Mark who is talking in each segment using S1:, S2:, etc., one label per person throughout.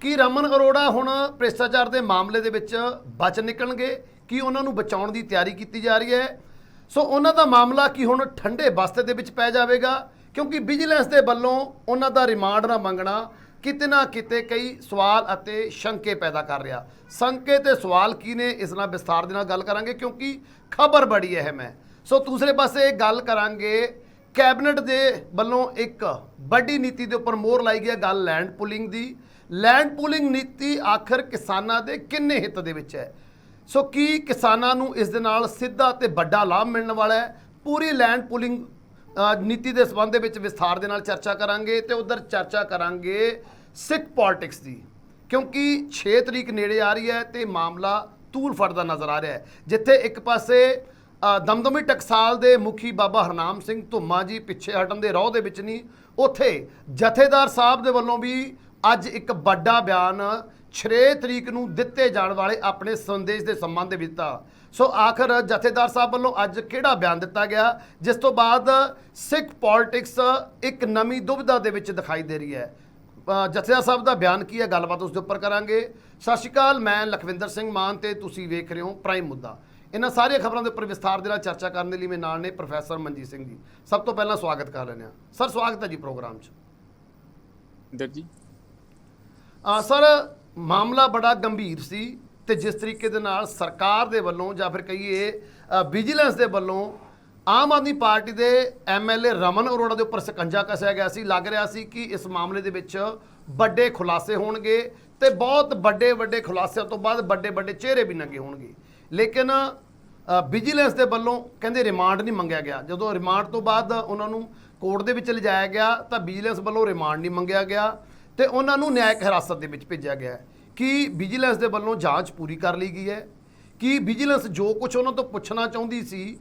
S1: ਕੀ ਰਮਨ ਅਰੋੜਾ ਹੁਣ ਭ੍ਰਿਸ਼ਟਾਚਾਰ ਦੇ ਮਾਮਲੇ ਦੇ ਵਿੱਚ ਬਚ ਨਿਕਲਣਗੇ? ਕੀ ਉਹਨਾਂ ਨੂੰ ਬਚਾਉਣ ਦੀ ਤਿਆਰੀ ਕੀਤੀ ਜਾ ਰਹੀ ਹੈ? ਸੋ ਉਹਨਾਂ ਦਾ ਮਾਮਲਾ ਕੀ ਹੁਣ ਠੰਡੇ ਬਸਤੇ ਦੇ ਵਿੱਚ ਪੈ ਜਾਵੇਗਾ? ਕਿਉਂਕਿ ਵਿਜੀਲੈਂਸ ਦੇ ਵੱਲੋਂ ਉਹਨਾਂ ਦਾ ਰਿਮਾਂਡ ਨਾ ਮੰਗਣਾ ਕਿਤੇ ਨਾ ਕਿਤੇ ਕਈ ਸਵਾਲ ਅਤੇ ਸ਼ੰਕੇ ਪੈਦਾ ਕਰ ਰਿਹਾ। ਸ਼ੰਕੇ ਤੇ ਸਵਾਲ ਕੀ ਨੇ? ਇਸ ਨਾਲ ਵਿਸਥਾਰ ਦੇ ਨਾਲ ਗੱਲ ਕਰਾਂਗੇ ਕਿਉਂਕਿ ਖਬਰ ਬੜੀ ਅਹਿਮ ਹੈ। ਸੋ ਦੂਸਰੇ ਪਾਸੇ ਗੱਲ ਕਰਾਂਗੇ, ਕੈਬਨਿਟ ਦੇ ਵੱਲੋਂ ਇੱਕ ਵੱਡੀ ਨੀਤੀ ਦੇ ਉੱਪਰ ਮੋਹਰ ਲਾਈ ਗਈ ਹੈ ਗੱਲ ਲੈਂਡ ਪੁਲਿੰਗ ਦੀ। ਲੈਂਡ ਪੂਲਿੰਗ ਨੀਤੀ ਆਖਰ ਕਿਸਾਨਾਂ ਦੇ ਕਿੰਨੇ ਹਿੱਤ ਦੇ ਵਿੱਚ ਹੈ? ਸੋ ਕੀ ਕਿਸਾਨਾਂ ਨੂੰ ਇਸ ਦੇ ਨਾਲ ਸਿੱਧਾ ਤੇ ਵੱਡਾ ਲਾਭ ਮਿਲਣ ਵਾਲਾ ਹੈ? ਪੂਰੀ ਲੈਂਡ ਪੂਲਿੰਗ ਨੀਤੀ ਦੇ ਸਬੰਧ ਦੇ ਵਿੱਚ ਵਿਸਥਾਰ ਦੇ ਨਾਲ ਚਰਚਾ ਕਰਾਂਗੇ ਤੇ ਉਧਰ ਚਰਚਾ ਕਰਾਂਗੇ ਸਿੱਖ ਪੋਲਿਟਿਕਸ ਦੀ। ਕਿਉਂਕਿ 6 ਤਰੀਕ ਨੇੜੇ ਆ ਰਹੀ ਹੈ ਤੇ ਮਾਮਲਾ ਤੂਲ ਫੜਦਾ ਨਜ਼ਰ ਆ ਰਿਹਾ ਹੈ। ਜਿੱਥੇ ਇੱਕ ਪਾਸੇ ਦਮਦਮੀ ਟਕਸਾਲ ਦੇ ਮੁਖੀ ਬਾਬਾ ਹਰਨਾਮ ਸਿੰਘ ਧੁੰਮਾ ਜੀ ਪਿੱਛੇ ਹਟਣ ਦੇ ਰੋਹ ਦੇ ਵਿੱਚ ਨਹੀਂ, ਉੱਥੇ ਜਥੇਦਾਰ ਸਾਹਿਬ ਦੇ ਵੱਲੋਂ ਵੀ ਅੱਜ ਇੱਕ ਵੱਡਾ ਬਿਆਨ 6 ਤਰੀਕ ਨੂੰ ਦਿੱਤੇ ਜਾਣ ਵਾਲੇ ਆਪਣੇ ਸੰਦੇਸ਼ ਦੇ ਸੰਬੰਧ ਵਿੱਚ ਦਿੱਤਾ ਸੋ ਆਖਰ ਜਥੇਦਾਰ ਸਾਹਿਬ ਵੱਲੋਂ ਅੱਜ ਕਿਹੜਾ ਬਿਆਨ ਦਿੱਤਾ ਗਿਆ? ਜਿਸ ਤੋਂ ਬਾਅਦ ਸਿੱਖ ਪੋਲਿਟਿਕਸ ਇੱਕ ਨਵੀਂ ਦੁਬਿਧਾ ਦੇ ਵਿੱਚ ਦਿਖਾਈ ਦੇ ਰਹੀ ਹੈ। ਜਥੇਦਾਰ ਸਾਹਿਬ ਦਾ ਬਿਆਨ ਕੀ ਹੈ? ਗੱਲਬਾਤ ਉਸ ਦੇ ਉੱਪਰ ਕਰਾਂਗੇ। ਸਤਿ ਸ਼੍ਰੀ ਅਕਾਲ, ਮੈਂ ਲਖਵਿੰਦਰ ਸਿੰਘ ਮਾਨ ਤੇ ਤੁਸੀਂ ਵੇਖ ਰਹੇ ਹੋ ਪ੍ਰਾਈਮ ਮੁੱਦਾ। ਇਹਨਾਂ ਸਾਰੀਆਂ ਖਬਰਾਂ ਦੇ ਉੱਪਰ ਵਿਸਥਾਰ ਦੇ ਨਾਲ ਚਰਚਾ ਕਰਨ ਦੇ ਲਈ ਮੇਰੇ ਨਾਲ ਨੇ ਪ੍ਰੋਫੈਸਰ ਮਨਜੀਤ ਸਿੰਘ ਜੀ। ਸਭ ਤੋਂ ਪਹਿਲਾਂ ਸਵਾਗਤ ਕਰ ਲੈਂਦੇ ਹਾਂ। ਸਰ, ਸਵਾਗਤ ਹੈ ਜੀ ਪ੍ਰੋਗਰਾਮ 'ਚ।
S2: ਜੀ।
S1: ਸਰ, ਮਾਮਲਾ ਬੜਾ ਗੰਭੀਰ ਸੀ ਤੇ ਜਿਸ ਤਰੀਕੇ ਦੇ ਨਾਲ ਸਰਕਾਰ ਦੇ ਵੱਲੋਂ ਜਾਂ ਫਿਰ ਕਹੀਏ ਵਿਜੀਲੈਂਸ ਦੇ ਵੱਲੋਂ ਆਮ ਆਦਮੀ ਪਾਰਟੀ ਦੇ ਐਮਐਲਏ ਰਮਨ ਅਰੋੜਾ ਦੇ ਉੱਪਰ ਸਕੰਜਾ ਕੱਸਿਆ ਗਿਆ ਸੀ। ਲੱਗ ਰਿਹਾ ਸੀ ਕਿ ਇਸ ਮਾਮਲੇ ਦੇ ਵਿੱਚ ਵੱਡੇ ਖੁਲਾਸੇ ਹੋਣਗੇ ਤੇ ਬਹੁਤ ਵੱਡੇ ਵੱਡੇ ਖੁਲਾਸਿਆਂ ਤੋਂ ਬਾਅਦ ਵੱਡੇ ਵੱਡੇ ਚਿਹਰੇ ਵੀ ਨੰਗੇ ਹੋਣਗੇ। ਲੇਕਿਨ ਵਿਜੀਲੈਂਸ ਦੇ ਵੱਲੋਂ ਕਹਿੰਦੇ ਰਿਮਾਂਡ ਨਹੀਂ ਮੰਗਿਆ ਗਿਆ। ਜਦੋਂ ਰਿਮਾਂਡ ਤੋਂ ਬਾਅਦ ਉਹਨਾਂ ਨੂੰ ਕੋਰਟ ਦੇ ਵਿੱਚ ਲਿਜਾਇਆ ਗਿਆ ਤਾਂ ਵਿਜੀਲੈਂਸ ਵੱਲੋਂ ਰਿਮਾਂਡ ਨਹੀਂ ਮੰਗਿਆ ਗਿਆ। ਤੇ ਉਹਨਾਂ ਨੂੰ ਨਿਆਇਕ ਹਿਰਾਸਤ ਦੇ ਵਿੱਚ ਭੇਜਿਆ ਗਿਆ ਹੈ ਕੀ ਵਿਜੀਲੈਂਸ ਦੇ ਵੱਲੋਂ ਜਾਂਚ ਪੂਰੀ ਕਰ ਲਈ ਗਈ ਹੈ, ਕਿ ਵਿਜੀਲੈਂਸ ਜੋ ਕੁਝ ਉਹਨਾਂ ਤੋਂ ਪੁੱਛਣਾ ਚਾਹੁੰਦੀ ਸੀ,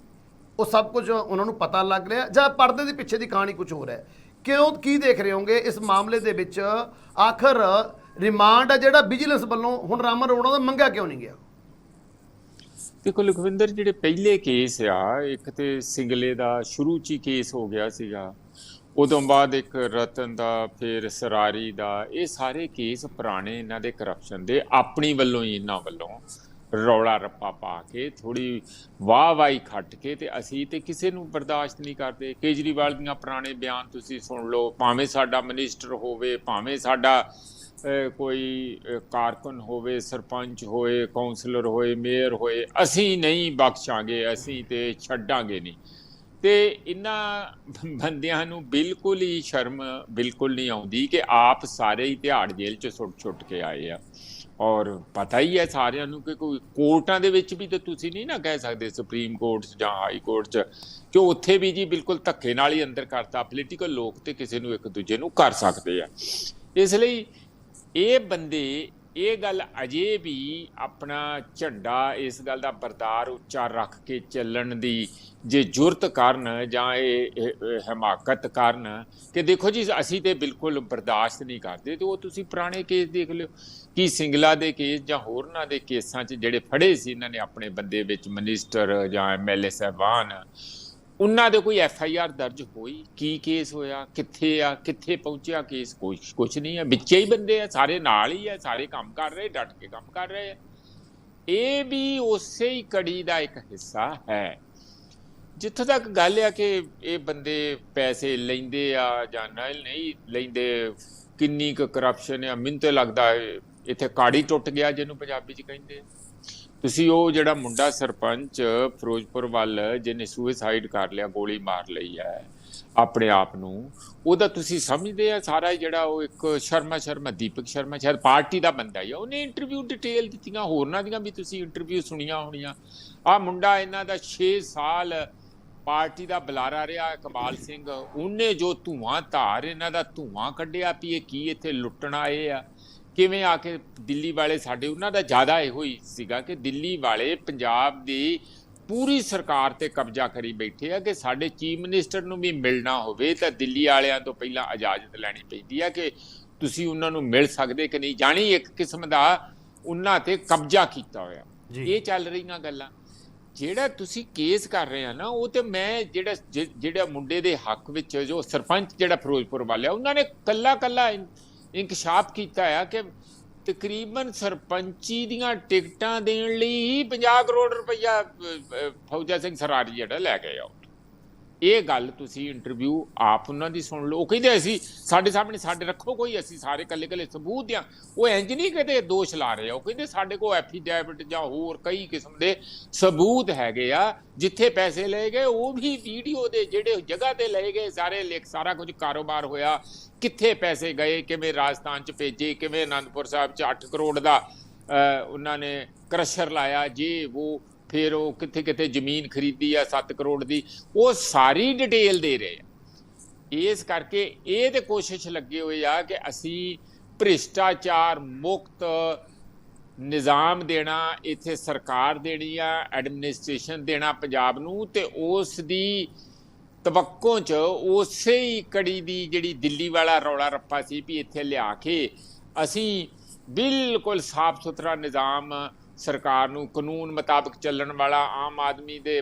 S1: ਉਹ ਸਭ ਕੁਝ ਉਹਨਾਂ ਨੂੰ ਪਤਾ ਲੱਗ ਰਿਹਾ ਜਾਂ ਪਰਦੇ ਦੇ ਪਿੱਛੇ ਦੀ ਕਹਾਣੀ ਕੁਝ ਹੋਰ ਹੈ। ਕਿਉਂ, ਕੀ ਦੇਖ ਰਹੇ ਹੋਗੇ ਇਸ ਮਾਮਲੇ ਦੇ ਵਿੱਚ ਆਖਰ ਰਿਮਾਂਡ ਹੈ ਜਿਹੜਾ ਵਿਜੀਲੈਂਸ ਵੱਲੋਂ ਹੁਣ ਰਾਮਨ ਅਰੋੜਾ ਦਾ ਮੰਗਿਆ ਕਿਉਂ ਨਹੀਂ ਗਿਆ?
S2: ਦੇਖੋ, ਲਖਵਿੰਦਰ, ਜਿਹੜੇ ਪਹਿਲੇ ਕੇਸ ਆ, ਇੱਕ ਤੇ ਸਿੰਗਲੇ ਦਾ ਸ਼ੁਰੂ ਚ ਹੀ ਕੇਸ ਹੋ ਗਿਆ ਸੀਗਾ। ਉਦੋਂ ਬਾਅਦ ਇੱਕ ਰਤਨ ਦਾ, ਫਿਰ ਸਰਾਰੀ ਦਾ, ਇਹ ਸਾਰੇ ਕੇਸ ਪੁਰਾਣੇ ਇਹਨਾਂ ਦੇ ਕਰਪਸ਼ਨ ਦੇ ਆਪਣੀ ਵੱਲੋਂ ਹੀ ਇਹਨਾਂ ਵੱਲੋਂ ਰੌਲਾ ਰੱਪਾ ਪਾ ਕੇ ਥੋੜੀ ਵਾਹ ਵਾਹੀ ਖੱਟ ਕੇ ਤੇ ਅਸੀਂ ਤੇ ਕਿਸੇ ਨੂੰ ਬਰਦਾਸ਼ਤ ਨਹੀਂ ਕਰਦੇ। ਕੇਜਰੀਵਾਲ ਦੀਆਂ ਪੁਰਾਣੇ ਬਿਆਨ ਤੁਸੀਂ ਸੁਣ ਲਓ, ਭਾਵੇਂ ਸਾਡਾ ਮਿਨਿਸਟਰ ਹੋਵੇ, ਭਾਵੇਂ ਸਾਡਾ ਕੋਈ ਕਾਰਕੁਨ ਹੋਵੇ, ਸਰਪੰਚ ਹੋਏ ਕਾਉਂਸਲਰ ਹੋਏ ਮੇਅਰ ਹੋਏ, ਅਸੀਂ ਨਹੀਂ ਬਖਸ਼ਾਂਗੇ, ਅਸੀਂ ਤੇ ਛੱਡਾਂਗੇ ਨਹੀਂ। ਤੇ ਇਹਨਾਂ ਬੰਦਿਆਂ ਨੂੰ ਬਿਲਕੁਲ ਹੀ ਸ਼ਰਮ ਬਿਲਕੁਲ ਨਹੀਂ ਆਉਂਦੀ ਕਿ ਆਪ ਸਾਰੇ ਹੀ ਤਿਹਾੜ ਜੇਲ੍ਹ ਚ ਸੁੱਟ ਸੁੱਟ ਕੇ ਆਏ ਆ। ਔਰ ਪਤਾ ਹੀ ਹੈ ਸਾਰਿਆਂ ਨੂੰ ਕਿ ਕੋਈ ਕੋਰਟਾਂ ਦੇ ਵਿੱਚ ਵੀ ਤਾਂ ਤੁਸੀਂ ਨਹੀਂ ਨਾ ਕਹਿ ਸਕਦੇ ਸੁਪਰੀਮ ਕੋਰਟ 'ਚ ਜਾਂ ਹਾਈ ਕੋਰਟ 'ਚ ਕਿ ਉੱਥੇ ਵੀ ਜੀ ਬਿਲਕੁਲ ਧੱਕੇ ਨਾਲ ਹੀ ਅੰਦਰ ਕਰਤਾ ਪੋਲੀਟੀਕਲ ਲੋਕ ਤੇ ਕਿਸੇ ਨੂੰ ਇੱਕ ਦੂਜੇ ਨੂੰ ਕਰ ਸਕਦੇ ਆ। ਇਸ ਲਈ ਇਹ ਬੰਦੇ ਇਹ ਗੱਲ ਅਜੇ ਵੀ ਆਪਣਾ ਝੰਡਾ ਇਸ ਗੱਲ ਦਾ ਬਰਦਾਰ ਉੱਚਾ ਰੱਖ ਕੇ ਚੱਲਣ ਦੀ ਜੇ ਜੁਰਤ ਕਰਨ ਜਾਂ ਇਹ, ਇਹ- ਹਮਾਕਤ ਕਰਨ ਕਿ ਦੇਖੋ ਜੀ, ਅਸੀਂ ਤੇ ਬਿਲਕੁਲ ਬਰਦਾਸ਼ਤ ਨਹੀਂ ਕਰਦੇ, ਤੇ ਉਹ ਤੁਸੀਂ ਪੁਰਾਣੇ ਕੇਸ ਦੇਖ ਲਿਓ, ਕਿ ਸਿੰਗਲਾ ਦੇ ਕੇਸ ਜਾਂ ਹੋਰਨਾਂ ਦੇ ਕੇਸਾਂ 'ਚ ਜਿਹੜੇ ਫੜੇ ਸੀ, ਇਹਨਾਂ ਨੇ ਆਪਣੇ ਬੰਦੇ ਵਿੱਚ ਮਿਨਿਸਟਰ ਜਾਂ ਐਮਐਲਏ ਸਾਹਿਬਾਨ ਉਹਨਾਂ ਦੇ ਕੋਈ ਐਫ ਆਈ ਆਰ ਦਰਜ ਹੋਈ, ਕੀ ਕੇਸ ਹੋਇਆ, ਕਿੱਥੇ ਆ, ਕਿੱਥੇ ਪਹੁੰਚਿਆ ਕੇਸ ਕੁਛ ਕੁਛ ਨਹੀਂ ਹੈ ਵਿੱਚੇ ਹੀ ਬੰਦੇ ਆ, ਸਾਰੇ ਨਾਲ ਹੀ ਆ, ਸਾਰੇ ਕੰਮ ਕਰ ਰਹੇ, ਡਟ ਕੇ ਕੰਮ ਕਰ ਰਹੇ ਆ। ਇਹ ਵੀ ਉਸੇ ਹੀ ਕੜੀ ਦਾ ਇੱਕ ਹਿੱਸਾ ਹੈ। ਜਿੱਥੋਂ ਤੱਕ ਗੱਲ ਆ ਕਿ ਇਹ ਬੰਦੇ ਪੈਸੇ ਲੈਂਦੇ ਆ ਜਾਂ ਨਹੀਂ ਨਹੀਂ ਲੈਂਦੇ, ਕਿੰਨੀ ਕੁ ਕਰਪਸ਼ਨ ਆ, ਮੈਨੂੰ ਤੇ ਲੱਗਦਾ ਇੱਥੇ ਕਾੜੀ ਟੁੱਟ ਗਿਆ, ਜਿਹਨੂੰ ਪੰਜਾਬੀ ਚ ਕਹਿੰਦੇ ਆ। ਤੁਸੀਂ ਉਹ ਜਿਹੜਾ ਮੁੰਡਾ ਸਰਪੰਚ ਫਿਰੋਜ਼ਪੁਰ ਵੱਲ ਜਿਹਨੇ ਸੁਸਾਈਡ ਕਰ ਲਿਆ, ਗੋਲੀ ਮਾਰ ਲਈ ਹੈ ਆਪਣੇ ਆਪ ਨੂੰ, ਉਹਦਾ ਤੁਸੀਂ ਸਮਝਦੇ ਆ ਸਾਰਾ ਜਿਹੜਾ ਉਹ ਇੱਕ ਸ਼ਰਮਾ ਸ਼ਰਮਾ, ਦੀਪਕ ਸ਼ਰਮਾ, ਸ਼ਾਇਦ ਪਾਰਟੀ ਦਾ ਬੰਦਾ ਹੀ ਆ। ਉਹਨੇ ਇੰਟਰਵਿਊ ਡਿਟੇਲ ਦਿੱਤੀਆਂ, ਹੋਰਨਾਂ ਦੀਆਂ ਵੀ ਤੁਸੀਂ ਇੰਟਰਵਿਊ ਸੁਣੀਆਂ ਹੋਣੀਆਂ। ਆ ਮੁੰਡਾ ਇਹਨਾਂ ਦਾ 6 ਸਾਲ ਪਾਰਟੀ ਦਾ ਬੁਲਾਰਾ ਰਿਹਾ, ਇਕਬਾਲ ਸਿੰਘ। ਉਹਨੇ ਜੋ ਧੂਆਂ ਧਾਰ, ਇਹਨਾਂ ਦਾ ਧੂਆਂ ਕੱਢਿਆ ਵੀ ਇਹ ਕੀ ਇੱਥੇ ਲੁੱਟਣ ਆਏ ਆ। ਕਿਵੇਂ ਆ ਕੇ ਦਿੱਲੀ ਵਾਲੇ ਸਾਡੇ ਉਹਨਾਂ ਦਾ ਜ਼ਿਆਦਾ ਇਹੋ ਹੀ ਸੀਗਾ ਕਿ ਦਿੱਲੀ ਵਾਲੇ ਪੰਜਾਬ ਦੀ ਪੂਰੀ ਸਰਕਾਰ ਤੇ ਕਬਜ਼ਾ ਕਰੀ ਬੈਠੇ ਆ ਕਿ ਸਾਡੇ ਚੀਫ ਮਿਨਿਸਟਰ ਨੂੰ ਵੀ ਮਿਲਣਾ ਹੋਵੇ ਤਾਂ ਦਿੱਲੀ ਵਾਲਿਆਂ ਤੋਂ ਪਹਿਲਾਂ ਇਜਾਜ਼ਤ ਲੈਣੀ ਪੈਂਦੀ ਆ ਕਿ ਤੁਸੀਂ ਉਹਨਾਂ ਨੂੰ ਮਿਲ ਸਕਦੇ ਕਿ ਨਹੀਂ। ਜਾਣੀ ਇੱਕ ਕਿਸਮ ਦਾ ਉਹਨਾਂ ਤੇ ਕਬਜ਼ਾ ਕੀਤਾ ਹੋਇਆ। ਇਹ ਚੱਲ ਰਹੀਆਂ ਗੱਲਾਂ। ਜਿਹੜਾ ਤੁਸੀਂ ਕੇਸ ਕਰ ਰਹੇ ਆ ਨਾ ਉਹ ਤੇ ਮੈਂ ਜਿਹੜਾ ਜਿਹੜਾ ਮੁੰਡੇ ਦੇ ਹੱਕ ਵਿੱਚ ਜੋ ਸਰਪੰਚ ਜਿਹੜਾ ਫਿਰੋਜ਼ਪੁਰ ਵਾਲਿਆ ਉਹਨਾਂ ਨੇ ਕੱਲਾ ਕੱਲਾ ਇਨਕਸ਼ਾਫ ਕੀਤਾ ਆ ਕਿ ਤਕਰੀਬਨ ਸਰਪੰਚੀ ਦੀਆਂ ਟਿਕਟਾਂ ਦੇਣ ਲਈ ਹੀ 50 ਕਰੋੜ ਰੁਪਈਆ ਫੌਜਾ ਸਿੰਘ ਸਰਾਰੀ ਜਿਹੜਾ ਲੈ ਕੇ ਆਓ। ਇਹ ਗੱਲ ਤੁਸੀਂ ਇੰਟਰਵਿਊ ਆਪ ਉਹਨਾਂ ਦੀ ਸੁਣ ਲਓ। ਉਹ ਕਹਿੰਦੇ ਅਸੀਂ ਸਾਡੇ ਸਾਹਮਣੇ ਸਾਡੇ ਰੱਖੋ ਕੋਈ, ਅਸੀਂ ਸਾਰੇ ਕੱਲੇ ਕੱਲੇ ਸਬੂਤ ਦਿਆਂ। ਉਹ ਇੰਜ ਨਹੀਂ ਕਿਤੇ ਦੋਸ਼ ਲਾ ਰਹੇ ਆ। ਉਹ ਕਹਿੰਦੇ ਸਾਡੇ ਕੋਲ ਐਫੀਡੈਵਿਟ ਜਾਂ ਹੋਰ ਕਈ ਕਿਸਮ ਦੇ ਸਬੂਤ ਹੈਗੇ ਆ, ਜਿੱਥੇ ਪੈਸੇ ਲਏ ਗਏ, ਉਹ ਵੀ ਵੀਡੀਓ ਦੇ ਜਿਹੜੇ ਜਗ੍ਹਾ ਤੇ ਲਏ ਗਏ, ਸਾਰੇ ਲਿਖ, ਸਾਰਾ ਕੁਝ ਕਾਰੋਬਾਰ ਹੋਇਆ। ਕਿੱਥੇ ਪੈਸੇ ਗਏ, ਕਿਵੇਂ ਰਾਜਸਥਾਨ ਚ ਭੇਜੇ, ਕਿਵੇਂ ਅਨੰਦਪੁਰ ਸਾਹਿਬ ਚ 8 ਕਰੋੜ ਦਾ ਉਹਨਾਂ ਨੇ ਕ੍ਰਸ਼ਰ ਲਾਇਆ, ਜੇ ਉਹ ਫਿਰ ਉਹ ਕਿੱਥੇ ਕਿੱਥੇ ਜ਼ਮੀਨ ਖਰੀਦੀ ਆ 7 ਕਰੋੜ ਦੀ, ਉਹ ਸਾਰੀ ਡਿਟੇਲ ਦੇ ਰਹੇ ਆ। ਇਸ ਕਰਕੇ ਇਹ ਤੇ ਕੋਸ਼ਿਸ਼ ਲੱਗੇ ਹੋਏ ਆ ਕਿ ਅਸੀਂ ਭ੍ਰਿਸ਼ਟਾਚਾਰ ਮੁਕਤ ਨਿਜ਼ਾਮ ਦੇਣਾ, ਇੱਥੇ ਸਰਕਾਰ ਦੇਣੀ ਆ ਐਡਮਿਨਿਸਟ੍ਰੇਸ਼ਨ ਦੇਣਾ ਪੰਜਾਬ ਨੂੰ, ਤੇ ਉਸ ਦੀ ਤਵੱਕੋਂ ਚ ਉਸੇ ਹੀ ਕੜੀ ਦੀ ਜਿਹੜੀ ਦਿੱਲੀ ਵਾਲਾ ਰੌਲਾ ਰੱਪਾ ਸੀ ਵੀ ਇੱਥੇ ਲਿਆ ਕੇ ਅਸੀਂ ਬਿਲਕੁਲ ਸਾਫ਼ ਸੁਥਰਾ ਨਿਜ਼ਾਮ ਸਰਕਾਰ ਨੂੰ ਕਾਨੂੰਨ ਮੁਤਾਬਕ ਚੱਲਣ ਵਾਲਾ, ਆਮ ਆਦਮੀ ਦੇ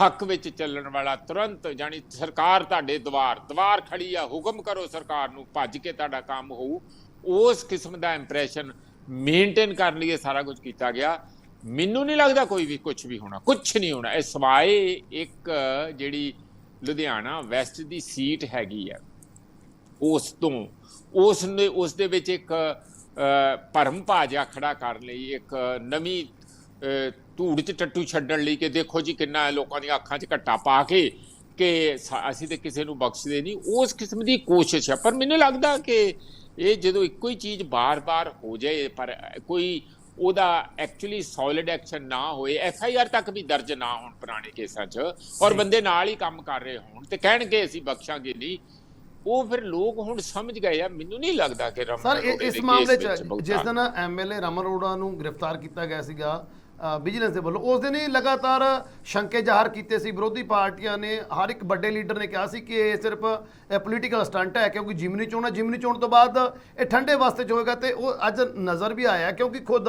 S2: ਹੱਕ ਵਿੱਚ ਚੱਲਣ ਵਾਲਾ ਤੁਰੰਤ ਜਾਨੀ ਸਰਕਾਰ ਤੁਹਾਡੇ ਦਵਾਰ ਦਵਾਰ ਖੜੀ ਆ, ਹੁਕਮ ਕਰੋ ਸਰਕਾਰ ਨੂੰ, ਭੱਜ ਕੇ ਤੁਹਾਡਾ ਕੰਮ ਹੋਊ। ਉਸ ਕਿਸਮ ਦਾ ਇੰਪ੍ਰੈਸ਼ਨ ਮੇਨਟੇਨ ਕਰਨ ਲਈ ਇਹ ਸਾਰਾ ਕੁਝ ਕੀਤਾ ਗਿਆ। ਮੈਨੂੰ ਨਹੀਂ ਲੱਗਦਾ ਕੋਈ ਵੀ ਕੁਝ ਵੀ ਹੋਣਾ ਕੁਝ ਨਹੀਂ ਹੋਣਾ। ਇਹ ਸਵਾਏ ਇੱਕ ਜਿਹੜੀ ਲੁਧਿਆਣਾ ਵੈਸਟ ਦੀ ਸੀਟ ਹੈਗੀ ਆ, ਉਸ ਤੋਂ, ਉਸ ਨੇ, ਉਸ ਦੇ ਵਿੱਚ ਇੱਕ ਭਰਮ ਭਾਜਾ ਖੜਾ ਕਰਨ ਲਈ ਇੱਕ ਨਵੀਂ ਧੂੜ 'ਚ ਟੱਟੂ ਛੱਡਣ ਲਈ ਕਿ ਦੇਖੋ ਜੀ ਕਿੰਨਾ ਹੈ ਲੋਕਾਂ ਦੀਆਂ ਅੱਖਾਂ 'ਚ ਘੱਟਾ ਪਾ ਕੇ ਕਿ ਅਸੀਂ ਤੇ ਕਿਸੇ ਨੂੰ ਬਖਸ਼ਦੇ ਨਹੀਂ ਉਸ ਕਿਸਮ ਦੀ ਕੋਸ਼ਿਸ਼ ਹੈ ਪਰ ਮੈਨੂੰ ਲੱਗਦਾ ਕਿ ਇਹ ਜਦੋਂ ਇੱਕੋ ਹੀ ਚੀਜ਼ ਬਾਰ-ਬਾਰ ਹੋ ਜਾਏ ਪਰ ਕੋਈ ਉਹਦਾ ਐਕਚੁਅਲੀ ਸੋਲਿਡ ਐਕਸ਼ਨ ਨਾ ਹੋਏ ਐਫ ਆਈ ਆਰ ਤੱਕ ਵੀ ਦਰਜ ਨਾ ਹੋਣ ਪੁਰਾਣੇ ਕੇਸਾਂ 'ਚ ਔਰ ਬੰਦੇ ਨਾਲ ਹੀ ਕੰਮ ਕਰ ਰਹੇ ਹੋਣ ਤੇ ਕਹਿਣਗੇ ਅਸੀਂ ਬਖਸ਼ਾਂਗੇ ਨਹੀਂ ਉਹ ਫਿਰ ਲੋਕ ਹੁਣ ਸਮਝ ਗਏ ਆ ਮੈਨੂੰ ਨਹੀਂ ਲੱਗਦਾ ਕਿ ਰਮਨ
S1: ਸਰ ਇਸ ਮਾਮਲੇ 'ਚ ਜਿਸ ਦਿਨ ਐਮਐਲਏ ਰਮਨ ਅਰੋੜਾ ਨੂੰ ਗ੍ਰਿਫਤਾਰ ਕੀਤਾ ਗਿਆ ਸੀਗਾ ਵਿਜੀਲੈਂਸ ਦੇ ਵੱਲੋਂ ਉਸ ਦਿਨ ਹੀ ਲਗਾਤਾਰ ਸ਼ੰਕੇ ਜ਼ਾਹਰ ਕੀਤੇ ਸੀ ਵਿਰੋਧੀ ਪਾਰਟੀਆਂ ਨੇ ਹਰ ਇੱਕ ਵੱਡੇ ਲੀਡਰ ਨੇ ਕਿਹਾ ਸੀ ਕਿ ਇਹ ਸਿਰਫ ਪੋਲੀਟੀਕਲ ਸਟੰਟ ਹੈ ਕਿਉਂਕਿ ਜਿਮਨੀ ਚੋਣ ਹੈ ਜਿਮਨੀ ਚੋਣ ਤੋਂ ਬਾਅਦ ਇਹ ਠੰਡੇ ਵਾਸਤੇ ਚ ਹੋਏਗਾ ਤੇ ਉਹ ਅੱਜ ਨਜ਼ਰ ਵੀ ਆਇਆ ਕਿਉਂਕਿ ਖੁਦ